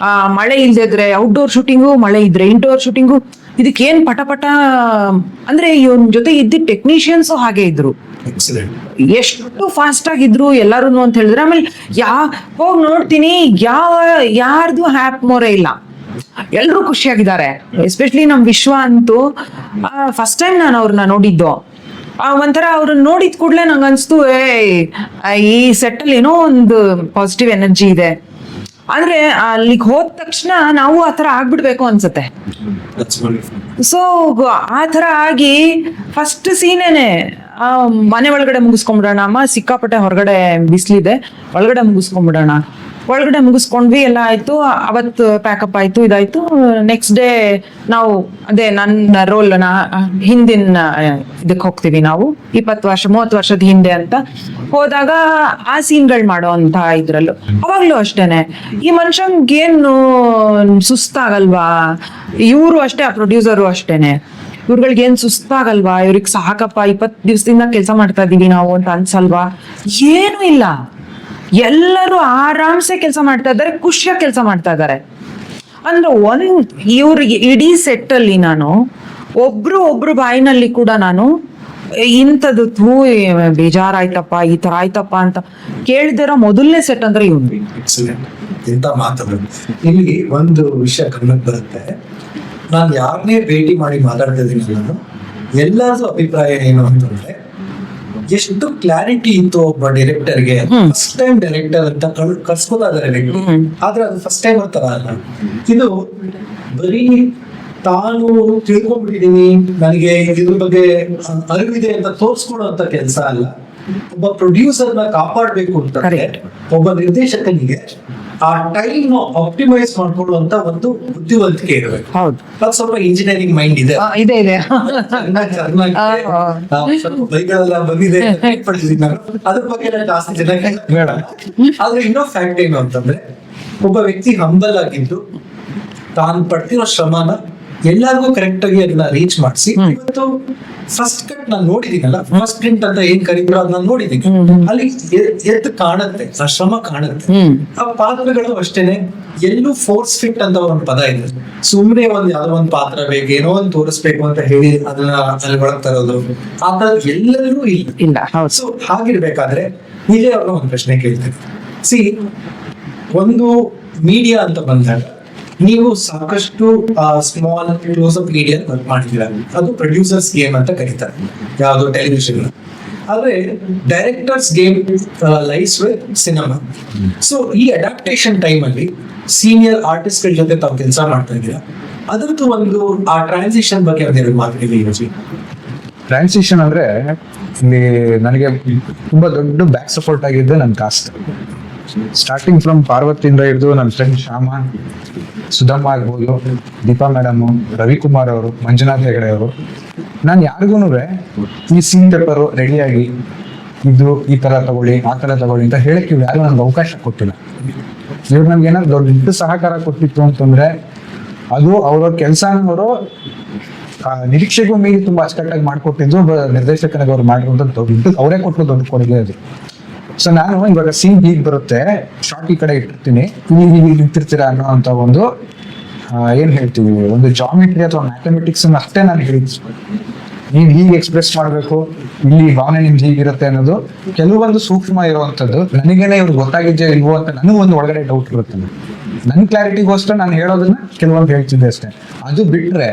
ಆ, ಮಳೆ ಇಲ್ದಿದ್ರೆ ಔಟ್ಡೋರ್ ಶೂಟಿಂಗು ಮಳೆ ಇದ್ರೆ ಇಂಡೋರ್ ಶೂಟಿಂಗು ಇದಕ್ಕೇನ್ ಪಟ ಪಟ ಅಂದ್ರೆ ಇವನ್ ಜೊತೆ ಇದ್ದ ಟೆಕ್ನಿಷಿಯನ್ಸ್ ಹಾಗೆ ಇದ್ರು.
ಎಕ್ಸಲೆಂಟ್
ಎಷ್ಟು ಫಾಸ್ಟ್ ಆಗಿದ್ರು ಎಲ್ಲಾರು ಅಂತ ಹೇಳಿದ್ರೆ ಆಮೇಲೆ ಯಾ ಹೋಗ್ ನೋಡ್ತೀನಿ ಯಾವ ಯಾರ್ದು ಹ್ಯಾಪ್ ಮೋರೆ ಇಲ್ಲ. ಎಲ್ರು ಖುಷಿಯಾಗಿದ್ದಾರೆ. ಎಸ್ಪೆಷಲಿ ನಮ್ ವಿಶ್ವ ಅಂತೂ ಫಸ್ಟ್ ಟೈಮ್ ನಾನು ಅವ್ರನ್ನ ನೋಡಿದ್ದು. ಆ, ಒಂಥರ ಅವ್ರನ್ನ ನೋಡಿದ ಕೂಡಲೇ ನಂಗೆ ಅನ್ಸ್ತು ಏ ಈ ಸೆಟ್ ಅಲ್ಲಿ ಏನೋ ಒಂದು ಪಾಸಿಟಿವ್ ಎನರ್ಜಿ ಇದೆ. ಆದ್ರೆ ಅಲ್ಲಿಗೆ ಹೋದ ತಕ್ಷಣ ನಾವು ಆ ತರ ಆಗ್ಬಿಡ್ಬೇಕು ಅನ್ಸುತ್ತೆ. ಸೊ ಆ ಥರ ಆಗಿ ಫಸ್ಟ್ ಸೀನೇನೆ ಆ ಮನೆ ಒಳಗಡೆ ಮುಗಿಸ್ಕೊಂಡ್ಬಿಡೋಣ ಅಮ್ಮ ಸಿಕ್ಕಾಪಟ್ಟೆ ಹೊರಗಡೆ ಬಿಸಿಲಿದೆ ಒಳಗಡೆ ಮುಗಿಸ್ಕೊಂಡ್ಬಿಡೋಣ ಒಳಗಡೆ ಮುಗಿಸ್ಕೊಂಡ್ವಿ, ಎಲ್ಲ ಆಯ್ತು. ಅವತ್ತು ಪ್ಯಾಕಪ್ ಆಯ್ತು, ಇದಾಯ್ತು. ನೆಕ್ಸ್ಟ್ ಡೇ ನಾವು, ಅದೇ ನನ್ನ ರೋಲ್ ನಾ, ಹಿಂದಿನ, ಇದಕ್ಕೆ ಹೋಗ್ತೀವಿ ನಾವು. ಇಪ್ಪತ್ತು ವರ್ಷ, ಮೂವತ್ತು ವರ್ಷದ ಹಿಂದೆ ಅಂತ. ಹೋದಾಗ ಆ ಸೀನ್ಗಳು ಮಾಡೋ ಅಂತ ಇದ್ರಲ್ಲೂ. ಅವಾಗ್ಲೂ ಅಷ್ಟೇನೆ. ಈ ಮನುಷ್ಯಂಗೆ ಏನು ಸುಸ್ತಾಗಲ್ವಾ? ಇವರು ಅಷ್ಟೇ, ಆ ಪ್ರೊಡ್ಯೂಸರು ಅಷ್ಟೇನೆ. ಇವ್ರುಗಳ್ಗೆ ಏನ್ ಸುಸ್ತಾಗಲ್ವಾ? ಇವ್ರಿಗೆ ಸಾಕಪ್ಪ, ಇಪ್ಪತ್ತು ದಿವಸದಿಂದ ಕೆಲಸ ಮಾಡ್ತಾ ಇದೀವಿ ನಾವು ಅಂತ ಅನ್ಸಲ್ವಾ? ಏನೂ ಇಲ್ಲ. ಎಲ್ಲರೂ ಆರಾಮ್ಸೆ ಕೆಲಸ ಮಾಡ್ತಾ ಇದ್ದಾರೆ, ಖುಷಿಯಾಗಿ ಕೆಲಸ ಮಾಡ್ತಾ ಇದ್ದಾರೆ. ಅಂದ್ರೆ ಒಂದ್ ಇವ್ರಿಗೆ ಇಡೀ ಸೆಟ್ ಅಲ್ಲಿ ನಾನು, ಒಬ್ರು ಒಬ್ರು ಬಾಯಿನಲ್ಲಿ ಕೂಡ ನಾನು ಇಂಥದ್ದು ಥೂ ಬೇಜಾರಾಯ್ತಪ್ಪ, ಈ ತರ ಆಯ್ತಪ್ಪ ಅಂತ ಕೇಳಿದಿರೋ ಮೊದಲನೇ ಸೆಟ್ ಅಂದ್ರೆ ಇವ್ನು.
ಎಂತ ಮಾತುಗಳು ಇಲ್ಲಿ ಒಂದು ವಿಷಯ ಗಮನಕ್ಕೆ ಬರುತ್ತೆ. ನಾನು ಯಾರನ್ನೇ ಭೇಟಿ ಮಾಡಿ ಮಾತಾಡ್ತಾ ಇದ್ದೀನಿ ನಾನು ಎಲ್ಲರದು ಅಭಿಪ್ರಾಯ ಏನು ಅಂತಂದ್ರೆ ಎಷ್ಟು ಕ್ಲಾರಿಟಿ ಇತ್ತು ಒಬ್ಬ ಡೈರೆಕ್ಟರ್ಗೆ ಫಸ್ಟ್ ಟೈಮ್ ಡೈರೆಕ್ಟರ್ ಅಂತ ಕಳ್- ಕರ್ಸ್ಕೊತಾ ಇದಾರೆ ಆದ್ರೆ ಅದು ಫಸ್ಟ್ ಟೈಮ್ ಅಂತ ಅಲ್ಲ. ಇದು ಬರೀ ತಾನು ತಿಳ್ಕೊಂಡ್ಬಿಟ್ಟಿದೀನಿ. ನನಗೆ ಇದ್ರ ಬಗ್ಗೆ ಅರಿವಿದೆ ಅಂತ ತೋರ್ಸ್ಕೊಡುವಂತ ಕೆಲಸ ಅಲ್ಲ. ಒಬ್ಬ ಪ್ರೊಡ್ಯೂಸರ್ನ ಕಾಪಾಡಬೇಕು
ಅಂತ.
ಒಬ್ಬ ನಿರ್ದೇಶಕನಿಗೆ. ಆ ಟೈಮ್ ಆಪ್ಟಿಮೈಸ್ ಮಾಡ್ಕೊಳ್ಳುವಂತ ಒಂದು ಬುದ್ಧಿವಂತಿಕೆ ಇರಬೇಕು.
ಹೌದು.
ಅದು ಸ್ವಲ್ಪ ಇಂಜಿನಿಯರಿಂಗ್ ಮೈಂಡ್ ಇದೆ.
ಆ, ಇದೆ ಇದೆ.
ಬೈಗಳೆಲ್ಲ ಬಂದಿದೆ. ನಾನು. ಅದ್ರ ಬಗ್ಗೆ ಎಲ್ಲ ಜಾಸ್ತಿ ಜನ
ಬೇಡ.
ಆದ್ರೆ ಇನ್ನೊಂದು ಫ್ಯಾಕ್ಟ್ ಏನು ಅಂತಂದ್ರೆ ಒಬ್ಬ ವ್ಯಕ್ತಿ ಹಂಬಲ್ ಆಗಿದ್ದು ತಾನು ಪಡ್ತಿರೋ ಶ್ರಮನ ಎಲ್ಲರಿಗೂ ಕರೆಕ್ಟ್ ಆಗಿ ಅದನ್ನ ರೀಚ್ ಮಾಡಿಸಿ ಇವತ್ತು ಫಸ್ಟ್ ಕಟ್ ನಾನು ನೋಡಿದೀನಲ್ಲ ಫಸ್ಟ್ ಪ್ರಿಂಟ್ ಅಂತ ಏನ್ ಕರೀತಾರೋ ಅದನ್ನ ನೋಡಿದೀನಿ. ಅಲ್ಲಿ ಎತ್ತು ಎದ್ದು ಕಾಣುತ್ತೆ ಆ ಶ್ರಮ ಕಾಣುತ್ತೆ. ಆ ಪಾತ್ರಗಳು ಅಷ್ಟೇನೆ ಎಲ್ಲೂ ಫೋರ್ಸ್ ಫಿಟ್ ಅಂತ ಒಂದು ಪದ ಇದೆ. ಸುಮ್ನೆ ಒಂದ್ ಯಾವ್ದೋ ಒಂದ್ ಪಾತ್ರ ಬೇಕು ಏನೋ ಒಂದ್ ತೋರಿಸ್ಬೇಕು ಅಂತ ಹೇಳಿ ಅದನ್ನ ಅಲ್ಲಿ ಒಳಗ್ ತರೋದು. ಆ ತರ ಎಲ್ಲರೂ ಇಲ್ಲ. ಸೊ ಹಾಗಿರ್ಬೇಕಾದ್ರೆ ಇಲ್ಲೇ ಅವ್ರನ್ನ ಒಂದು ಪ್ರಶ್ನೆ ಕೇಳ್ತಾರೆ ಸಿ ಒಂದು ಮೀಡಿಯಾ ಅಂತ ಬಂದಾಗ ನೀವು ಸಾಕಷ್ಟು small close up media work ಅದು ಪ್ರೊಡ್ಯೂಸರ್ಸ್ ಗೇಮ್ ಅಂತ ಕರೀತಾರೆ. ಯಾವುದು ಟೆಲಿವಿಷನ್ ಆದ್ರೆ directors game life with cinema so ಈ ಅಡಾಪ್ಟೇಷನ್ ಟೈಮ್ ಅಲ್ಲಿ ಸೀನಿಯರ್ ಆರ್ಟಿಸ್ಟ್ಗಳ ಜೊತೆ ತಾವು ಕೆಲಸ ಮಾಡ್ತಾ ಇದ್ದೀರಾ? ಅದರದ್ದು ಒಂದು, ಆ ಟ್ರಾನ್ಸಿಷನ್ ಬಗ್ಗೆ ಒಂದೆರಡು ಮಾತಾಡಿದೆ ಯೋಜಿ
ಟ್ರಾನ್ಸಿಷನ್ ಅಂದ್ರೆ ನನಗೆ ತುಂಬಾ ದೊಡ್ಡ ಬ್ಯಾಕ್ ಸಪೋರ್ಟ್ ಆಗಿದ್ದೆ ನನ್ನ ಕಾಸ್ಟ್ ಸ್ಟಾರ್ಟಿಂಗ್ ಫ್ರಮ್ ಪಾರ್ವತಿಯಿಂದ ಹಿಡಿದು ನನ್ನ ಫ್ರೆಂಡ್ ಶ್ಯಾಮ ಸುಧಮ್ಮ ಆಗ್ಬೋದು ದೀಪಾ ಮೇಡಮ್ ರವಿಕುಮಾರ್ ಅವರು ಮಂಜುನಾಥ್ ಹೆಗಡೆ ಅವರು. ನಾನು ಯಾರಿಗೂ ಈ ಸೀನ್ ಪೇಪರು ರೆಡಿಯಾಗಿ ಇದು ಈ ತರ ತಗೊಳ್ಳಿ ಆ ತರ ತಗೊಳ್ಳಿ ಅಂತ ಹೇಳಕ್ಕೆ ಇವ್ರು ಯಾರು ನನ್ಗೆ ಅವಕಾಶ ಕೊಟ್ಟಿಲ್ಲ. ಇವ್ರು ನಮ್ಗೆ ಏನಾದ್ರು ದೊಡ್ಡ ಸಹಕಾರ ಕೊಟ್ಟಿತ್ತು ಅಂತಂದ್ರೆ ಅದು ಅವರ ಕೆಲಸ ಅವರು ಆ, ನಿರೀಕ್ಷೆಗೂ ಮೀರಿ ತುಂಬಾ ಅಚ್ಚುಕಟ್ಟಾಗಿ ಮಾಡ್ಕೊಟ್ಟಿದ್ದು ನಿರ್ದೇಶಕನಿಗೆ ಅವ್ರು ಮಾಡಿರುವಂತ ದೊಡ್ಡ ಅವರೇ ಕೊಟ್ಟರು ದೊಡ್ಡ ಕೊಡುಗೆ ಅದು. ಸೊ ನಾನು ಇವಾಗ ಸೀನ್ ಹೀಗ್ ಬರುತ್ತೆ? ಶಾರ್ಟ್ ಈ ಕಡೆ ಇಟ್ಟಿರ್ತೀನಿ. ಇಲ್ಲಿ ಹೀಗೆ ನಿಂತಿರ್ತೀರಾ ಅನ್ನೋ ಅಂತ ಒಂದು ಏನ್ ಹೇಳ್ತೀವಿ ಒಂದು ಜಾಮಿಟ್ರಿ ಅಥವಾ ಮ್ಯಾಥಮೆಟಿಕ್ಸ್ ಅಷ್ಟೇ ನಾನು ಹೇಳಿದ್ ನೀವು ಹೀಗೆ ಎಕ್ಸ್ಪ್ರೆಸ್ ಮಾಡಬೇಕು, ಇಲ್ಲಿ ಭಾವನೆ ನಿಮ್ದು ಹೀಗಿರುತ್ತೆ ಅನ್ನೋದು ಕೆಲವೊಂದು ಸೂಕ್ಷ್ಮ ಇರುವಂತದ್ದು ನನಗೇನೆ ಇವ್ರು ಗೊತ್ತಾಗಿದ್ಯಾ ಇಲ್ವೋ ಅಂತ ನನಗೂ ಒಂದು ಒಳಗಡೆ ಡೌಟ್ ಇರುತ್ತೆ. ನನ್ನ ಕ್ಲಾರಿಟಿಗೋಸ್ಕರ ನಾನು ಹೇಳೋದನ್ನ ಕೆಲವೊಂದು ಹೇಳ್ತಿದ್ದೆ ಅಷ್ಟೇ. ಅದು ಬಿಟ್ರೆ,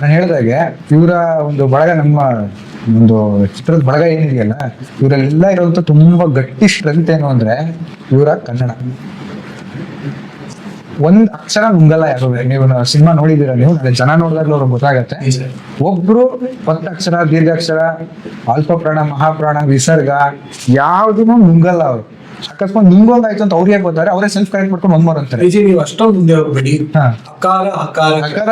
ನಾನು ಹೇಳಿದಾಗೆ, ಇವರ ಒಂದು ಬಳಗ ನಮ್ಮ ಒಂದು ಚಿತ್ರದ ಬಳಗ ಏನಿದೆಯಲ್ಲ ಇವರೆಲ್ಲ ಇರುವಂತ ತುಂಬಾ ಗಟ್ಟಿ ಸ್ಟ್ರೆಂತ್ ಏನು ಅಂದ್ರೆ ಇವರ ಕನ್ನಡ. ಒಂದ್ ಅಕ್ಷರ ನುಂಗಲ್ಲ ಯಾರು ನೀವು ಸಿನಿಮಾ ನೋಡಿದೀರ ನೀವು ಅದೇ ಜನ ನೋಡಿದಾಗ್ಲೂ ಅವ್ರಿಗೆ ಗೊತ್ತಾಗತ್ತೆ. ಒಬ್ರು ಒತ್ತಕ್ಷರ ದೀರ್ಘಾಕ್ಷರ ಅಲ್ಪ ಪ್ರಾಣ ಮಹಾಪ್ರಾಣ ವಿಸರ್ಗ ಯಾವ್ದನ್ನು ನುಂಗಲ್ಲ ಅವ್ರು. ಅಕಸ್ಮಾತ್ ನುಂಗೋಂಗಾಯ್ತು ಅಂತ ಅವ್ರಿಗೆ ಗೊತ್ತಾರೆ ಅವರೇ ಸೆಲ್ಫ್ ಕರೆಕ್ಟ್ ಮಾಡ್ಕೊಂಡು ಒಂದ್ ಮಾರಂತಾರೆ ಅಂತಾರೆ.
ವಿಜಯ್ ನೀವು ಅಷ್ಟೊಂದು ಮುಂದೆ ಹೋಗ್ಬೇಡಿ.
ಹಾ.
ಅಕಾರ ಅಕಾರ.
ಅಕಾರ.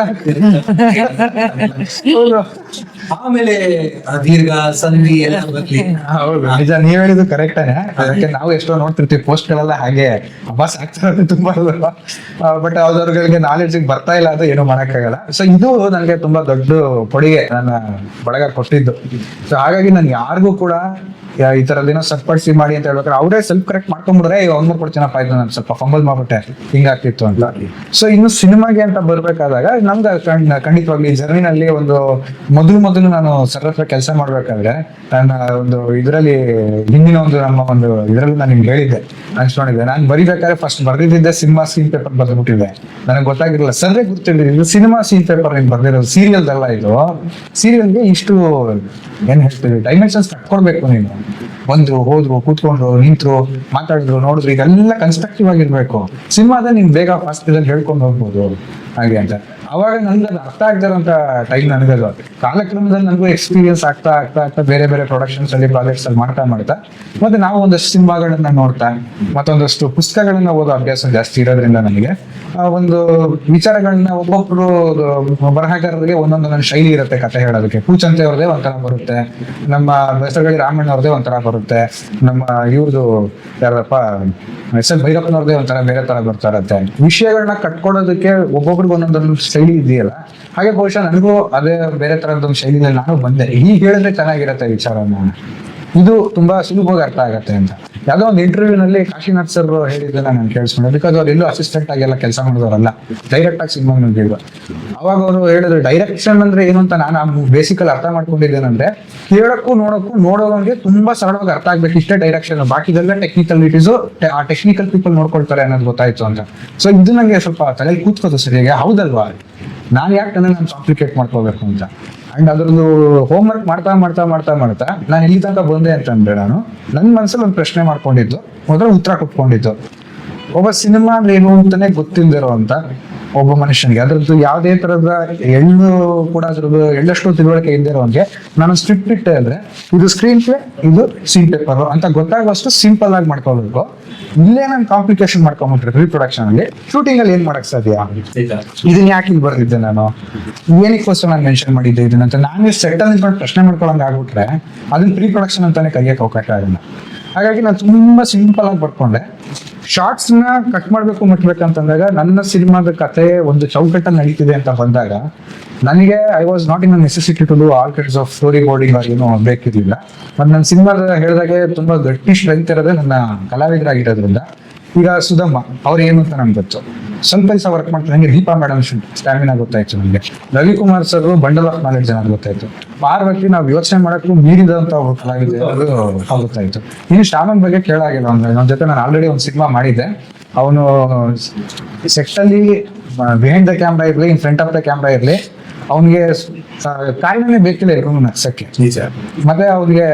<laughs>
ಆಮೇಲೆ ದೀರ್ಘ, ಸಂಧಿ ಎಲ್ಲ
ಹೌದು, ನಿಜ, ನೀವ್ ಹೇಳಿದ್ದು ಕರೆಕ್ಟ್ ಅದಕ್ಕೆ ನಾವು ಎಷ್ಟೋ ನೋಡ್ತಿರ್ತೀವಿ ಪೋಸ್ಟ್ ಗಳೆಲ್ಲ ಹಾಗೆ ಅಭಾಸ್ ಆಗ್ತಿರೋದು ತುಂಬಾ ಬಟ್ ಅವ್ರಗಳಿಗೆ ನಾಲೆಡ್ಜ್ ಬರ್ತಾ ಇಲ್ಲ ಅದು ಏನು ಮಾಡಕ್ಕಾಗಲ್ಲ. ಸೊ ಇದು ನನಗೆ ತುಂಬಾ ದೊಡ್ಡ ಕೊಡುಗೆ, ನನ್ನ ಬಳಗ ಕೊಟ್ಟಿದ್ದು. ಸೊ ಹಾಗಾಗಿ ನಾನು ಯಾರಿಗೂ ಕೂಡ ಈ ತರದೇನೋ ಸಪ್ಪಡಿಸಿ ಮಾಡಿ ಅಂತ ಹೇಳ್ಬೇಕಾದ್ರೆ ಅವರೇ ಸೆಲ್ಫ್ ಕರೆಕ್ಟ್ ಮಾಡ್ಕೊಂಡ್ಬಿಡ್ರೆ ಒಂದ್ ಕೊಡ್ತೀನಪ್ಪ ಇದು ನಾನು ಸ್ವಲ್ಪ ಫಂಬಲ್ ಮಾಡ್ಬಿಟ್ಟೆ, ಹಿಂಗಾಗ್ತಿತ್ತು ಅಂತ. ಸೊ ಇನ್ನು ಸಿನಿಮಾಗೆ ಅಂತ ಬರ್ಬೇಕಾದಾಗ, ನಮ್ದು ಖಂಡ್- ಖಂಡಿತವಾಗ್ಲಿ ಜರ್ನಿನಲ್ಲಿ ಒಂದು ಮೊದಲು ಮೊದಲು ನಾನು ಸರ್ರತ್ರ ಕೆಲಸ ಮಾಡ್ಬೇಕಾದ್ರೆ, ನನ್ನ ಒಂದು ಇದರಲ್ಲಿ, ಹಿಂದಿನ ಒಂದು ನಮ್ಮ ಒಂದು ಇದರಲ್ಲಿ ನಾನು ನಿಮ್ಗೆ ಹೇಳಿದ್ದೆ ಅನ್ಸ್ಕೊಂಡಿದ್ದೆ ನಾನು ಬರಿಬೇಕಾದ್ರೆ ಫಸ್ಟ್ ಬರ್ದಿದ್ದೆ ಸಿನಿಮಾ ಸೀನ್ ಪೇಪರ್ ಬರ್ದ್ಬಿಟ್ಟಿದ್ದೆ. ನನಗೆ ಗೊತ್ತಾಗಿರಲಿಲ್ಲ. ಸರ್ ಗೊತ್ತಿಲ್ಲ ಸಿನಿಮಾ ಸೀನ್ ಪೇಪರ್ ಏನ್ ಬರ್ದಿರೋದು ಸೀರಿಯಲ್ದಲ್ಲ ಇದು. ಸೀರಿಯಲ್ಗೆ ಇಷ್ಟು, ಏನ್ ಹೇಳ್ತೀವಿ ಡೈಮೆನ್ಷನ್ಸ್ ಕಟ್ಕೊಡ್ಬೇಕು ನೀನು. ಬಂದ್ರು, ಹೋದ್ರು ಕೂತ್ಕೊಂಡ್ರು ನಿಂತ್ರು, ಮಾತಾಡಿದ್ರು, ನೋಡಿದ್ರು, ಇದೆಲ್ಲ ಕನ್ಸ್ಟ್ರಕ್ಟಿವ್ ಆಗಿರ್ಬೇಕು. ಸಿನಿಮಾದ ನೀನ್ ಬೇಗ ಫಸ್ಟ್ ಇದ್ರಲ್ಲಿ ಹೇಳ್ಕೊಂಡು ಹೋಗ್ಬೋದು. ಹಾಗೆ ಅಂತ. ಅವಾಗ ನನ್ಗೆ ಅರ್ಥ ಆಗ್ತಾರಂತ ಟೈಮ್ ನನಗದು. ಕಾಲಕ್ರಮದಲ್ಲಿ ನನಗೂ ಎಕ್ಸ್ಪೀರಿಯನ್ಸ್ ಆಗ್ತಾ ಆಗ್ತಾ ಆಗ್ತಾ ಬೇರೆ ಬೇರೆ ಪ್ರೊಡಕ್ಷನ್ಸ್ ಅಲ್ಲಿ ಪ್ರಾಜೆಕ್ಟ್ಸ್ ಅಲ್ಲಿ ಮಾಡ್ತಾ ಮಾಡ್ತಾ, ಮತ್ತೆ ನಾವು ಒಂದಷ್ಟು ಸಿನಿಮಾಗಳನ್ನ ನೋಡ್ತಾ, ಮತ್ತೊಂದಷ್ಟು ಪುಸ್ತಕಗಳನ್ನ ಓದೋ ಅಭ್ಯಾಸ ಜಾಸ್ತಿ ಇರೋದ್ರಿಂದ ನನಗೆ ಒಂದು ವಿಚಾರಗಳನ್ನ ಒಬ್ಬೊಬ್ರು ಬರಹಗಾರರಿಗೆ ಒಂದೊಂದೊಂದೊಂದು ಶೈಲಿ ಇರುತ್ತೆ ಕಥೆ ಹೇಳೋದಕ್ಕೆ. ಪೂಚಂತೆ ಅವ್ರದೇ ಒಂಥರ ಬರುತ್ತೆ. ನಮ್ಮ ಬೆಸರಗಳಿ ರಾಮಣ್ಣ ಅವ್ರದೇ ಒಂಥರ ಬರುತ್ತೆ. ನಮ್ಮ ಇವ್ರದು ಯಾರಪ್ಪ ಎಸ್ ಎಲ್ ಭೈರಪ್ಪನವ್ರದೇ ಒಂಥರ ಬೇರೆ ತರ ಬರ್ತಾ ಇರತ್ತೆ. ವಿಷಯಗಳನ್ನ ಕಟ್ಕೊಳೋದಕ್ಕೆ ಒಬ್ಬೊಬ್ರಿಗೆ ಒಂದೊಂದೊಂದು ಶೈಲಿ ಇದೆಯಲ್ಲ, ಹಾಗೆ ಬಹುಶಃ ನನಗೂ ಅದೇ ಬೇರೆ ತರದೊಂದು ಶೈಲಿನಲ್ಲಿ ನಾನು ಬಂದೆ. ಈಗ ಹೇಳಿದ್ರೆ ಚೆನ್ನಾಗಿರತ್ತೆ ವಿಚಾರನ. ಇದು ತುಂಬಾ ಸುಲಭವಾಗಿ ಅರ್ಥ ಆಗತ್ತೆ ಅಂತ. ಯಾವ್ದೋ ಒಂದು ಇಂಟರ್ವ್ಯೂ ನಲ್ಲಿ ಕಾಶಿನಾಥ್ ಸರ್ ಹೇಳಿದ್ದನ್ನ ನಾನು ಕೇಳಿಸ್ಕೊಂಡೆ ಬಿಕಾಸ್ ಅವ್ರು ಎಲ್ಲೂ ಅಸಿಸ್ಟೆಂಟ್ ಎಲ್ಲ ಕೆಲಸ ಮಾಡಿದವರಲ್ಲ. ಡೈರೆಕ್ಟ್ ಆಗಿ ಸಿನಿಮಾ ನೋಡಿದ್ರು ಅವಾಗ ಅವರು ಹೇಳಿದ್ರು ಡೈರೆಕ್ಷನ್ ಅಂದ್ರೆ ಏನು ಅಂತ ನಾನು ಬೇಸಿಕಲ್ ಅರ್ಥ ಮಾಡ್ಕೊಂಡಿದ್ದೇನಂದ್ರೆ, ಕೇಳಕ್ಕೂ ನೋಡಕ್ಕೂ ನೋಡೋವಂಗೆ ತುಂಬಾ ಸರಳವಾಗಿ ಅರ್ಥ ಆಗ್ಬೇಕು. ಇಷ್ಟೇ ಡೈರೆಕ್ಷನ್ ಬಾಕಿದೆಲ್ಲ ಟೆಕ್ನಿಕಲ್ ಇಟೀಸ್ ಆ ಟೆಕ್ನಿಕಲ್ ಪೀಪಲ್ ನೋಡ್ಕೊಳ್ತಾರೆ ಅನ್ನೋದು ಗೊತ್ತಾಯ್ತು ಅಂತ. ಸೊ ಇದು ನಂಗೆ ಸ್ವಲ್ಪ ತಲೆಯಲ್ಲಿ ಕೂತ್ಕೋದು ಸರಿಯಾಗಿ. ಹೌದಲ್ವಾ? ನಾನು ಯಾಕೆ ನಾನು ಕಾಂಪ್ಲಿಕೇಟ್ ಮಾಡ್ಕೋಬೇಕು ಅಂತ? ಅಂಡ್ ಅದ್ರದ್ದು ಹೋಮ್ ವರ್ಕ್ ಮಾಡ್ತಾ ಮಾಡ್ತಾ ಮಾಡ್ತಾ ಮಾಡ್ತಾ ನಾನು ಇಲ್ಲಿ ತನಕ ಬಂದೆ ಅಂತಂದ್ರೆ ನಾನು ನನ್ನ ಮನಸ್ಸಲ್ಲಿ ಒಂದು ಪ್ರಶ್ನೆ ಮಾಡ್ಕೊಂಡಿದ್ದು, ಮೊದಲು ಉತ್ತರ ಕೊಟ್ಕೊಂಡಿದ್ದು. ಒಬ್ಬ ಸಿನಿಮಾ ಅಂದ್ರೆ ಏನು ಅಂತಾನೆ ಒಬ್ಬ ಮನುಷ್ಯನಿಗೆ. ಅದ್ರದ್ದು ಯಾವುದೇ ತರದ ಎಳ್ಳು ಕೂಡ ಅದ್ರದ್ದು ಎಳ್ಳಷ್ಟು ತಿಳುವಳಿಕೆ ಇಲ್ಲದೆ ಇರೋನ್ಗೆ ನಾನು ಸ್ಕ್ರಿಪ್ಟ್ ಇಟ್ಟೆ ಅಂದ್ರೆ ಇದು ಸ್ಕ್ರೀನ್ ಪ್ಲೇ ಇದು ಸೀನ್ ಪೇಪರ್ ಅಂತ ಗೊತ್ತಾಗುವಷ್ಟು ಸಿಂಪಲ್ ಆಗಿ ಮಾಡ್ಕೋಬೇಕು. ಇಲ್ಲೇ ನಾನು ಕಾಂಪ್ಲಿಕೇಶನ್ ಮಾಡ್ಕೊಂಬಿಟ್ರೆ ರೀಪ್ರೊಡಕ್ಷನ್ ಅಲ್ಲಿ. ಶೂಟಿಂಗ್ ಅಲ್ಲಿ ಏನ್ ಮಾಡಕ್ ಸಾಧ್ಯ? ಇದನ್ನ ಯಾಕೆ ಇಲ್ಲಿ ಬರ್ದಿದ್ದೆ ನಾನು? ಏನಕ್ಕೋಸ್ಕರ ನಾನು ಮೆನ್ಷನ್ ಮಾಡಿದ್ದೆ ಇದನ್ನಂತ ನಾನು ಸೆಟ್ ಅಲ್ಲಿ ಪ್ರಶ್ನೆ ಮಾಡ್ಕೊಳಂಗ್ ಆಗ್ಬಿಟ್ರೆ ಅದನ್ನ ಪ್ರೀ ಪ್ರೊಡಕ್ಷನ್ ಅಂತಾನೆ ಕೈಯಕ್ಕೆ ಅವಕಾಶ ಆಗಲ್ಲ ಹಾಗಾಗಿ ನಾನು ತುಂಬಾ ಸಿಂಪಲ್ ಆಗಿ ಬರ್ಕೊಂಡೆ. ಶಾರ್ಟ್ಸ್ನ ಕಟ್ ಮಾಡ್ಬೇಕು, ಮುಟ್ಬೇಕಂತಂದಾಗ ನನ್ನ ಸಿನಿಮಾದ ಕತೆ ಒಂದು ಚೌಕಟ್ಟಲ್ಲಿ ನಡೀತಿದೆ ಅಂತ ಬಂದಾಗ ನನಗೆ I was not in necessity to do all kinds of story boarding ಏನೋ ಬೇಕಿರಲಿಲ್ಲ. ಮತ್ತೆ ನನ್ನ ಸಿನಿಮಾದ ಹೇಳಿದಾಗೆ ತುಂಬಾ ಗಟ್ಟಿ ಸ್ಟ್ರೆಂತ್ ಇರೋದೇ ನನ್ನ ಕಲಾವಿದರಾಗಿರೋದ್ರಿಂದ. ಈಗ ಸುಧಮ್ಮ ಅವ್ರು ಏನು ಅಂತ ನಮ್ಗೆ ಗೊತ್ತು. ಸ್ವಲ್ಪ ದಿವಸ ವರ್ಕ್ ಮಾಡ್ತಾರೆ. ಹಂಗೆ ದೀಪಾ ಮೇಡಮ್ ಸ್ಟ್ಯಾಮಿನಾ ಗೊತ್ತಾಯ್ತು ನನಗೆ Ravikumar sir bundle of knowledge ಅನ್ನೋದು ಗೊತ್ತಾಯ್ತು. ಪಾರ್ವತಿ ನಾವು ಯೋಚನೆ ಮಾಡಕ್ಕೂ ಮೀರಿದಂತ ಒಬ್ಬ ಕಲಾವಿದೆ ಅದು ಗೊತ್ತಾಯ್ತು. ಇನ್ನು ಶ್ಯಾಮನ್ ಬಗ್ಗೆ ಕೇಳಾಗಿಲ್ಲ ಅಂದ್ರೆ ನನ್ನ ಜೊತೆ ನಾನು ಆಲ್ರೆಡಿ ಒಂದು ಸಿನಿಮಾ ಮಾಡಿದ್ದೆ. ಅವನು ಸೆಟ್ ಅಲ್ಲಿ ಬಿಹೈಂಡ್ ದ ಕ್ಯಾಮ್ರಾ ಇರಲಿ in front of the camera ಇರಲಿ ಅವನಿಗೆ ಕಾಯಿಲೆ ಬೇಕಿಲ್ಲ ನಗ್ಸಕ್ಕೆ
ನಿಜ.
ಮತ್ತೆ ಅವ್ರಿಗೆ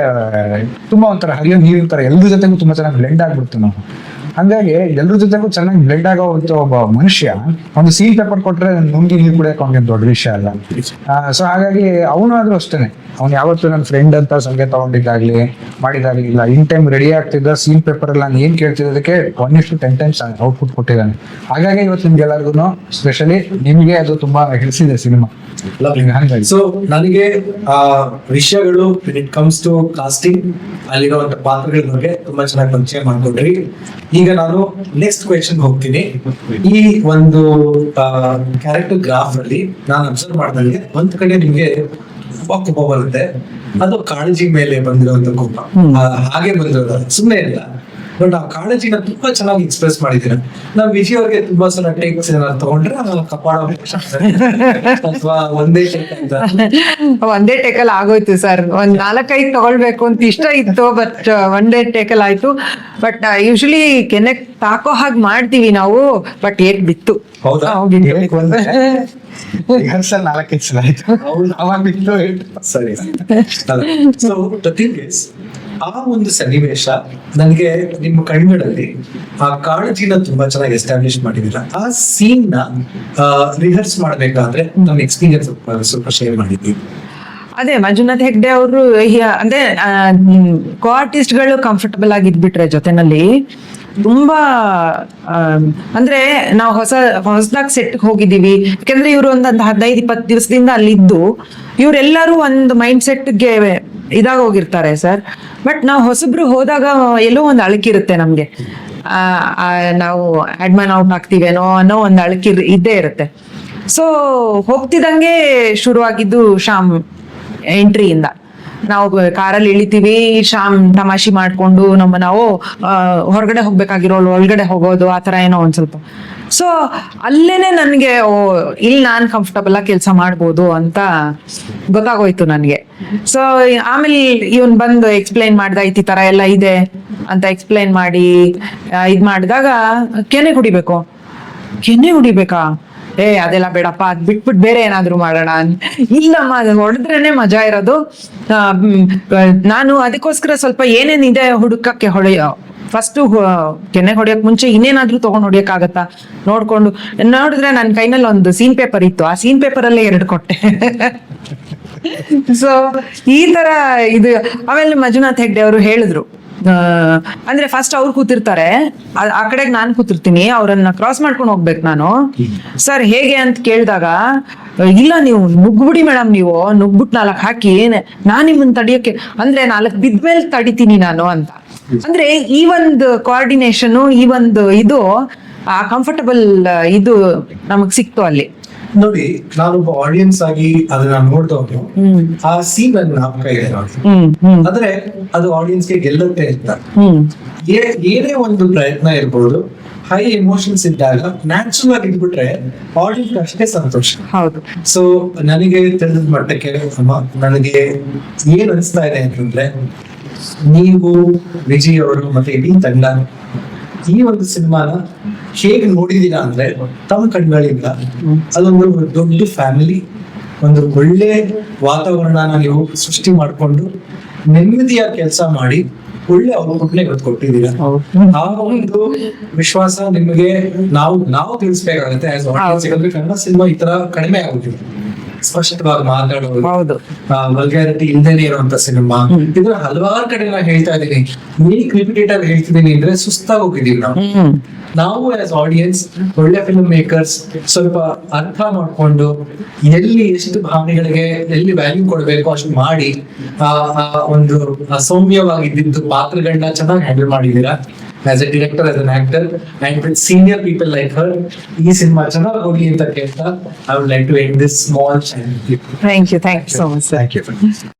ತುಂಬಾ ಒಂಥರ ಹರಿಯೋ ನೀರಿನ ತರ ಎಲ್ಲರ ಜೊತೆಗೂ ತುಂಬಾ ಚೆನ್ನಾಗಿ ಬ್ಲೆಂಡ್ ಆಗ್ಬಿಡ್ತು ನಾವು. ಹಂಗಾಗಿ ಎಲ್ಲರ ಜೊತೆಗೂ ಚೆನ್ನಾಗಿ ಬ್ಲೆಂಡ್ ಆಗೋ ಒಬ್ಬ ಮನುಷ್ಯ ಒಂದು ಸೀಲ್ ಪೇಪರ್ ಕೊಟ್ರೆ ನುಂಗಿ ನೀರು ಕುಡಿಯಕ್ಕೆ ಅವ್ನಿಗೆ ದೊಡ್ಡ ವಿಷಯ ಅಲ್ಲ. ಸೊ ಹಾಗಾಗಿ ಅವನು ಆದ್ರೂ ಅಷ್ಟೇನೆ. ಅವ್ನು ಯಾವತ್ತು ನನ್ನ ಫ್ರೆಂಡ್ ಅಂತ ಸಂಖ್ಯೆ ತಗೊಂಡಿದ್ದಾಗ್ಲಿ ಮಾಡಿದಾಗ್ಲಿ ಇಲ್ಲ. ಇನ್ ಟೈಮ್ ರೆಡಿ ಆಗ್ತಿದ್ದ ಸೀಲ್ ಪೇಪರ್ ಎಲ್ಲ ನಾನು ಏನ್ ಕೇಳ್ತಿದ್ದಕ್ಕೆ ಒನ್ ಇಷ್ಟು ಟೆನ್ ಟೈಮ್ಸ್ ಔಟ್ಪುಟ್ ಕೊಟ್ಟಿದ್ದಾನೆ. ಹಾಗಾಗಿ ಇವತ್ತು ನಿಮ್ಗೆಲ್ಲರಿಗೂ ಸ್ಪೆಷಲಿ ನಿಮ್ಗೆ ಅದು ತುಂಬಾ ಹಿಡಿಸಿದೆ ಸಿನಿಮಾ
ಸೊ ನನಗೆ ಆ ವಿಷಯಗಳು ಇಟ್ ಕಮ್ಸ್ ಟು ಕಾಸ್ಟಿಂಗ್ ಅಲ್ಲಿರುವಂತ ಪಾತ್ರಗಳ ಬಗ್ಗೆ ತುಂಬಾ ಚೆನ್ನಾಗಿ ಪರಿಚಯ ಮಾಡ್ಕೊಂಡ್ರಿ. ಈಗ ನಾನು ನೆಕ್ಸ್ಟ್ ಕ್ವೆಶನ್ ಹೋಗ್ತೀನಿ. ಈ ಒಂದು ಕ್ಯಾರೆಕ್ಟರ್ ಗ್ರಾಫ್ ಅಲ್ಲಿ ನಾನು ಅಬ್ಸರ್ವ್ ಮಾಡಿದಂಗೆ ಒಂದ್ ಕಡೆ ನಿಮ್ಗೆ ತುಂಬಾ ಕೋಪ ಬರುತ್ತೆ. ಅದು ಕಾಳಜಿ ಮೇಲೆ ಬಂದಿರುವಂತ ಕೋಪ. ಹಾಗೆ ಬಂದಿರೋದು. ಸುಮ್ಮನೆ ಇಲ್ಲ. ಬಟ್ ಆ ಕಾಳಜಿನ ತುಂಬಾ ಚೆನ್ನಾಗಿ ಎಕ್ಸ್ಪ್ರೆಸ್ ಮಾಡಿದ್ದೀರ. ನಾವು ವಿಜಯ್ ಅವ್ರಿಗೆ ತುಂಬಾ ಸಲ ಟೇಕ್ಸ್ ಏನಾದ್ರು ತಗೊಂಡ್ರೆ ಆ ಕಪಾಳ ಅಥವಾ ಒಂದೇ ಟೇಕ್ ಅಂತ.
ಒಂದೇ ಟೇಕಲ್ ಆಗೋಯ್ತು ಸರ್. ಒಂದ್ ನಾಲ್ಕೈದು ತಗೊಳ್ಬೇಕು ಅಂತ ಇಷ್ಟ ಇತ್ತು ಬಟ್ ಒನ್ ಡೇ ಟೇಕಲ್ ಆಯ್ತು. ಬಟ್ ಯೂಶಲಿ ಕೆನೆ ತಾಕೋ ಹಾಗೆ ಮಾಡ್ತೀವಿ ನಾವು ಬಟ್ ಏಟ್ ಬಿತ್ತು.
ಹೌದಾ?
ರಿಹರ್ಸಲ್ ನಾಲ್ಕೈದು ಸಲ ಆಯ್ತು. ಅವಾಗ ಬಿತ್ತು.
ಸರಿ. ಸೊ ದ ಥಿಂಗ್ ಇಸ್ ಆ ಒಂದು ಸನ್ನಿವೇಶ ನನಗೆ ನಿಮ್ಮ ಕಣ್ಗಳಲ್ಲಿ ಆ ಕಾಳಜಿನ ತುಂಬಾ ಚೆನ್ನಾಗಿ ಎಸ್ಟಾಬ್ಲಿಷ್ ಮಾಡಿದ್ರು ಆ ಸೀನ್ನ ರಿಹರ್ಸ್ ಮಾಡ್ಬೇಕಾದ್ರೆ ನಮ್ಮ ಎಕ್ಸ್ಪೀರಿಯನ್ಸ್ ಸ್ವಲ್ಪ ಶೇರ್ ಮಾಡಿದ್ವಿ
ಅದೇ ಮಂಜುನಾಥ್ ಹೆಗ್ಡೆ ಅವರು ಅಂದ್ರೆ ಕೋ ಗಳು ಕಂಫರ್ಟಬಲ್ ಆಗಿ ಇದ್ಬಿಟ್ರೆ ಜೊತೆನಲ್ಲಿ ತುಂಬಾ ಅಂದ್ರೆ ನಾವು ಹೊಸ, ಹೊಸದಾಗಿ ಸೆಟ್ ಹೋಗಿದೀವಿ ಯಾಕಂದ್ರೆ ಇವರು ಒಂದೊಂದು ಹದಿನೈದು, ಇಪ್ಪತ್ತು ದಿವಸದಿಂದ ಅಲ್ಲಿದ್ದು. ಇವರೆಲ್ಲರೂ ಒಂದು ಮೈಂಡ್ ಸೆಟ್ಗೆ ಇದಾಗ ಹೋಗಿರ್ತಾರೆ ಸರ್. ಬಟ್ ನಾವು ಹೊಸಬ್ರು ಹೋದಾಗ ಎಲ್ಲೋ ಒಂದು ಅಳಕಿರುತ್ತೆ ನಮ್ಗೆ. ನಾವು ಅಡ್ಮನ್ ಔಟ್ ಆಗ್ತೀವೇನೋ ಅನ್ನೋ ಒಂದು ಅಳಕಿ ಇದ್ದೇ ಇರುತ್ತೆ. ಸೊ ಹೋಗ್ತಿದ್ದಂಗೆ ಶುರುವಾಗಿದ್ದು ಶಾಮ್ ಎಂಟ್ರಿಯಿಂದ ನಾವು ಕಾರಲ್ಲಿ ಇಳಿತೀವಿ, ಶಾಮ್ ತಮಾಷೆ ಮಾಡ್ಕೊಂಡು ನಮ್ಮ ನಾವು ಹೊರಗಡೆ ಹೋಗ್ಬೇಕಾಗಿರೋ ಒಳಗಡೆ ಹೋಗೋದು, ಆ ಥರ ಏನೋ ಒಂದ್ ಸ್ವಲ್ಪ. ಸೊ ಅಲ್ಲೇನೆ ನನಗೆ, ಓ, ಇಲ್ಲಿ ನಾನು ಕಂಫರ್ಟಬಲ್ ಆಗಿ ಕೆಲಸ ಮಾಡ್ಬೋದು ಅಂತ ಗೊತ್ತಾಗೋಯ್ತು ನನಗೆ. ಸೊ ಆಮೇಲೆ ಇವನ್ ಬಂದು ಎಕ್ಸ್ಪ್ಲೈನ್ ಮಾಡ್ದ ಈ ತರ ಎಲ್ಲ ಇದೆ ಅಂತ ಎಕ್ಸ್ಪ್ಲೈನ್ ಮಾಡಿ ಇದ್ ಮಾಡಿದಾಗ, ಕೆನೆ ಕುಡಿಬೇಕು. ಕೆನೆ ಹೊಡಿಬೇಕಾ ಏ, ಅದೆಲ್ಲ ಬೇಡಪ್ಪ, ಅದ್ ಬಿಟ್ಬಿಟ್ಟು ಬೇರೆ ಏನಾದ್ರು ಮಾಡೋಣ. ಇಲ್ಲಮ್ಮ, ಅದು ಹೊಡೆದ್ರೇನೆ ಮಜಾ ಇರೋದು. ನಾನು ಅದಕ್ಕೋಸ್ಕರ ಸ್ವಲ್ಪ ಏನೇನಿದೆ ಹುಡುಕಕ್ಕೆ ಹೊಳೆಯೋ ಫಸ್ಟ್ ಕೆನೆ ಹೊಡಿಯಕ್ ಮುಂಚೆ ಇನ್ನೇನಾದ್ರೂ ತಗೊಂಡ್ ಹೊಡಿಯಕ್ಕಾಗತ್ತಾ? ನೋಡ್ಕೊಂಡು, ನೋಡಿದ್ರೆ ನನ್ನ ಕೈನಲ್ಲಿ ಒಂದು ಸೀನ್ ಪೇಪರ್ ಇತ್ತು. ಆ ಸೀನ್ ಪೇಪರ್ ಅಲ್ಲೇ ಎರಡು ಕೊಟ್ಟೆ. <laughs> ಸೊ ಈ ತರ ಇದು, ಆಮೇಲೆ ಮಂಜುನಾಥ್ ಹೆಗ್ಡೆ ಅವರು ಹೇಳಿದ್ರು. ಅಂದ್ರೆ ಫಸ್ಟ್ ಅವ್ರು ಕೂತಿರ್ತಾರೆ. ಆ- ಕಡೆಗೆ ನಾನು ಕೂತಿರ್ತೀನಿ, ಅವ್ರನ್ನ ಕ್ರಾಸ್ ಮಾಡ್ಕೊಂಡು ಹೋಗ್ಬೇಕು ನಾನು. ಸರ್ ಹೇಗೆ ಅಂತ ಕೇಳಿದಾಗ ಇಲ್ಲ ನೀವು ನುಗ್ಬಿಡಿ ಮೇಡಮ್ ನೀವು ನುಗ್ಬಿಟ್ಟು ನಾಲ್ಕು ಹಾಕಿ ನಾನ್ ನಿಮ್ಮನ್ನ ತಡಿಯೋಕೆ, ಅಂದ್ರೆ ನಾಲ್ಕು ಬಿದ್ಮೇಲೆ ತಡಿತೀನಿ ನಾನು ಅಂತ. ಅಂದ್ರೆ ಈ ಒಂದು ಕೋಆರ್ಡಿನೇಷನ್ ಈ ಒಂದು ಇದು, ಆ ಕಂಫರ್ಟಬಲ್ ಇದು ನಮಗ್ ಸಿಕ್ತು ಅಲ್ಲಿ.
ನೋಡಿ ನಾನೊಬ್ಬ ಆಡಿಯನ್ಸ್ ಆಗಿ ಅದನ್ನ ನೋಡ್ತಾ
ಹ್ಮ್.
ಆ ಸೀನ್ ನನ್ನ ಜ್ಞಾಪಕ ಇದೆ ನೋಡಿ ಆದ್ರೆ ಅದು ಆಡಿಯನ್ಸ್ಗೆ ಗೆಲ್ಲುತ್ತೆ ಅಂತ. ಏನೇ ಒಂದು ಪ್ರಯತ್ನ ಇರ್ಬೋದು ಹೈ ಎಮೋಷನ್ಸ್ ಇದ್ದಾಗ ನ್ಯಾಚುರಲ್ ಆಗಿ ಇದ್ಬಿಟ್ರೆ ಆಡಿಯನ್ಸ್ ಅಷ್ಟೇ ಸಂತೋಷ.
ಹೌದು.
ಸೊ ನನಗೆ ತಿಳಿದ ಮಟ್ಟಕ್ಕೆ ನನಗೆ ಏನ್ ಅನಿಸ್ತಾ ಇದೆ ಅಂತಂದ್ರೆ ನೀವು ವಿಜಯ್ ಅವರು ಮತ್ತೆ ಇಡೀ ತಂಡ ಈ ಒಂದು ಸಿನಿಮಾನ ಹೇಗೆ ನೋಡಿದೀರಾ ಅಂದ್ರೆ ತಮ್ಮ ಕಣ್ಗಳಿಂದ ಅದೊಂದು ದೊಡ್ಡ ಫ್ಯಾಮಿಲಿ ಒಂದು ಒಳ್ಳೆ ವಾತಾವರಣನ ನೀವು ಸೃಷ್ಟಿ ಮಾಡ್ಕೊಂಡು ನೆಮ್ಮದಿಯ ಕೆಲಸ ಮಾಡಿ ಒಳ್ಳೆ ಔಟ್ಪುಟ್ನೇ ಇವತ್ತು ಕೊಟ್ಟಿದ್ದೀರಾ. ಆ ಒಂದು ವಿಶ್ವಾಸ ನಿಮಗೆ ನಾವು ನಾವು ತಿಳಿಸ್ಬೇಕಾಗತ್ತೆ. ಕನ್ನಡ ಸಿನಿಮಾ ಈ ತರ ಕಡಿಮೆ ಆಗುದಿಲ್ಲ. ಸ್ಪಷ್ಟವಾಗಿ ಮಾತಾಡೋದು.
ಹೌದು.
ವಲ್ಗ್ಯಾರಿಟಿ ಇಲ್ದೇನೆ ಇರುವಂತ ಸಿನಿಮಾ. ಇದ್ರ ಹಲವಾರು ಕಡೆ ನಾನು ಹೇಳ್ತಾ ಇದ್ದೀನಿ. ಮೇಕ್ ಕ್ರಿಪಿಟೇಟರ್ ಹೇಳ್ತಿದ್ದೀನಿ ಅಂದ್ರೆ ಸುಸ್ತಾಗಿ ಹೋಗಿದೀವಿ ನಾವು. ನಾವು ಆಸ್ ಆಡಿಯನ್ಸ್ ಒಳ್ಳೆ ಫಿಲ್ಮ್ ಮೇಕರ್ಸ್ ಸ್ವಲ್ಪ ಅರ್ಥ ಮಾಡ್ಕೊಂಡು ಎಲ್ಲಿ ಎಷ್ಟು ಭಾವನೆಗಳಿಗೆ ಎಲ್ಲಿ ವ್ಯಾಲ್ಯೂ ಕೊಡಬೇಕು ಅಷ್ಟು ಮಾಡಿ ಆ ಒಂದು ಅಸೌಮ್ಯವಾಗಿದ್ದು ಸೌಮ್ಯವಾಗಿದ್ದಿದ್ದು ಪಾತ್ರಗಳನ್ನ ಚೆನ್ನಾಗಿ handle as a director, as an actor, and with senior people like her, is in Machana, only in the I would like to end this small channel. Thank
you. Thank you so much, sir.
Thank you.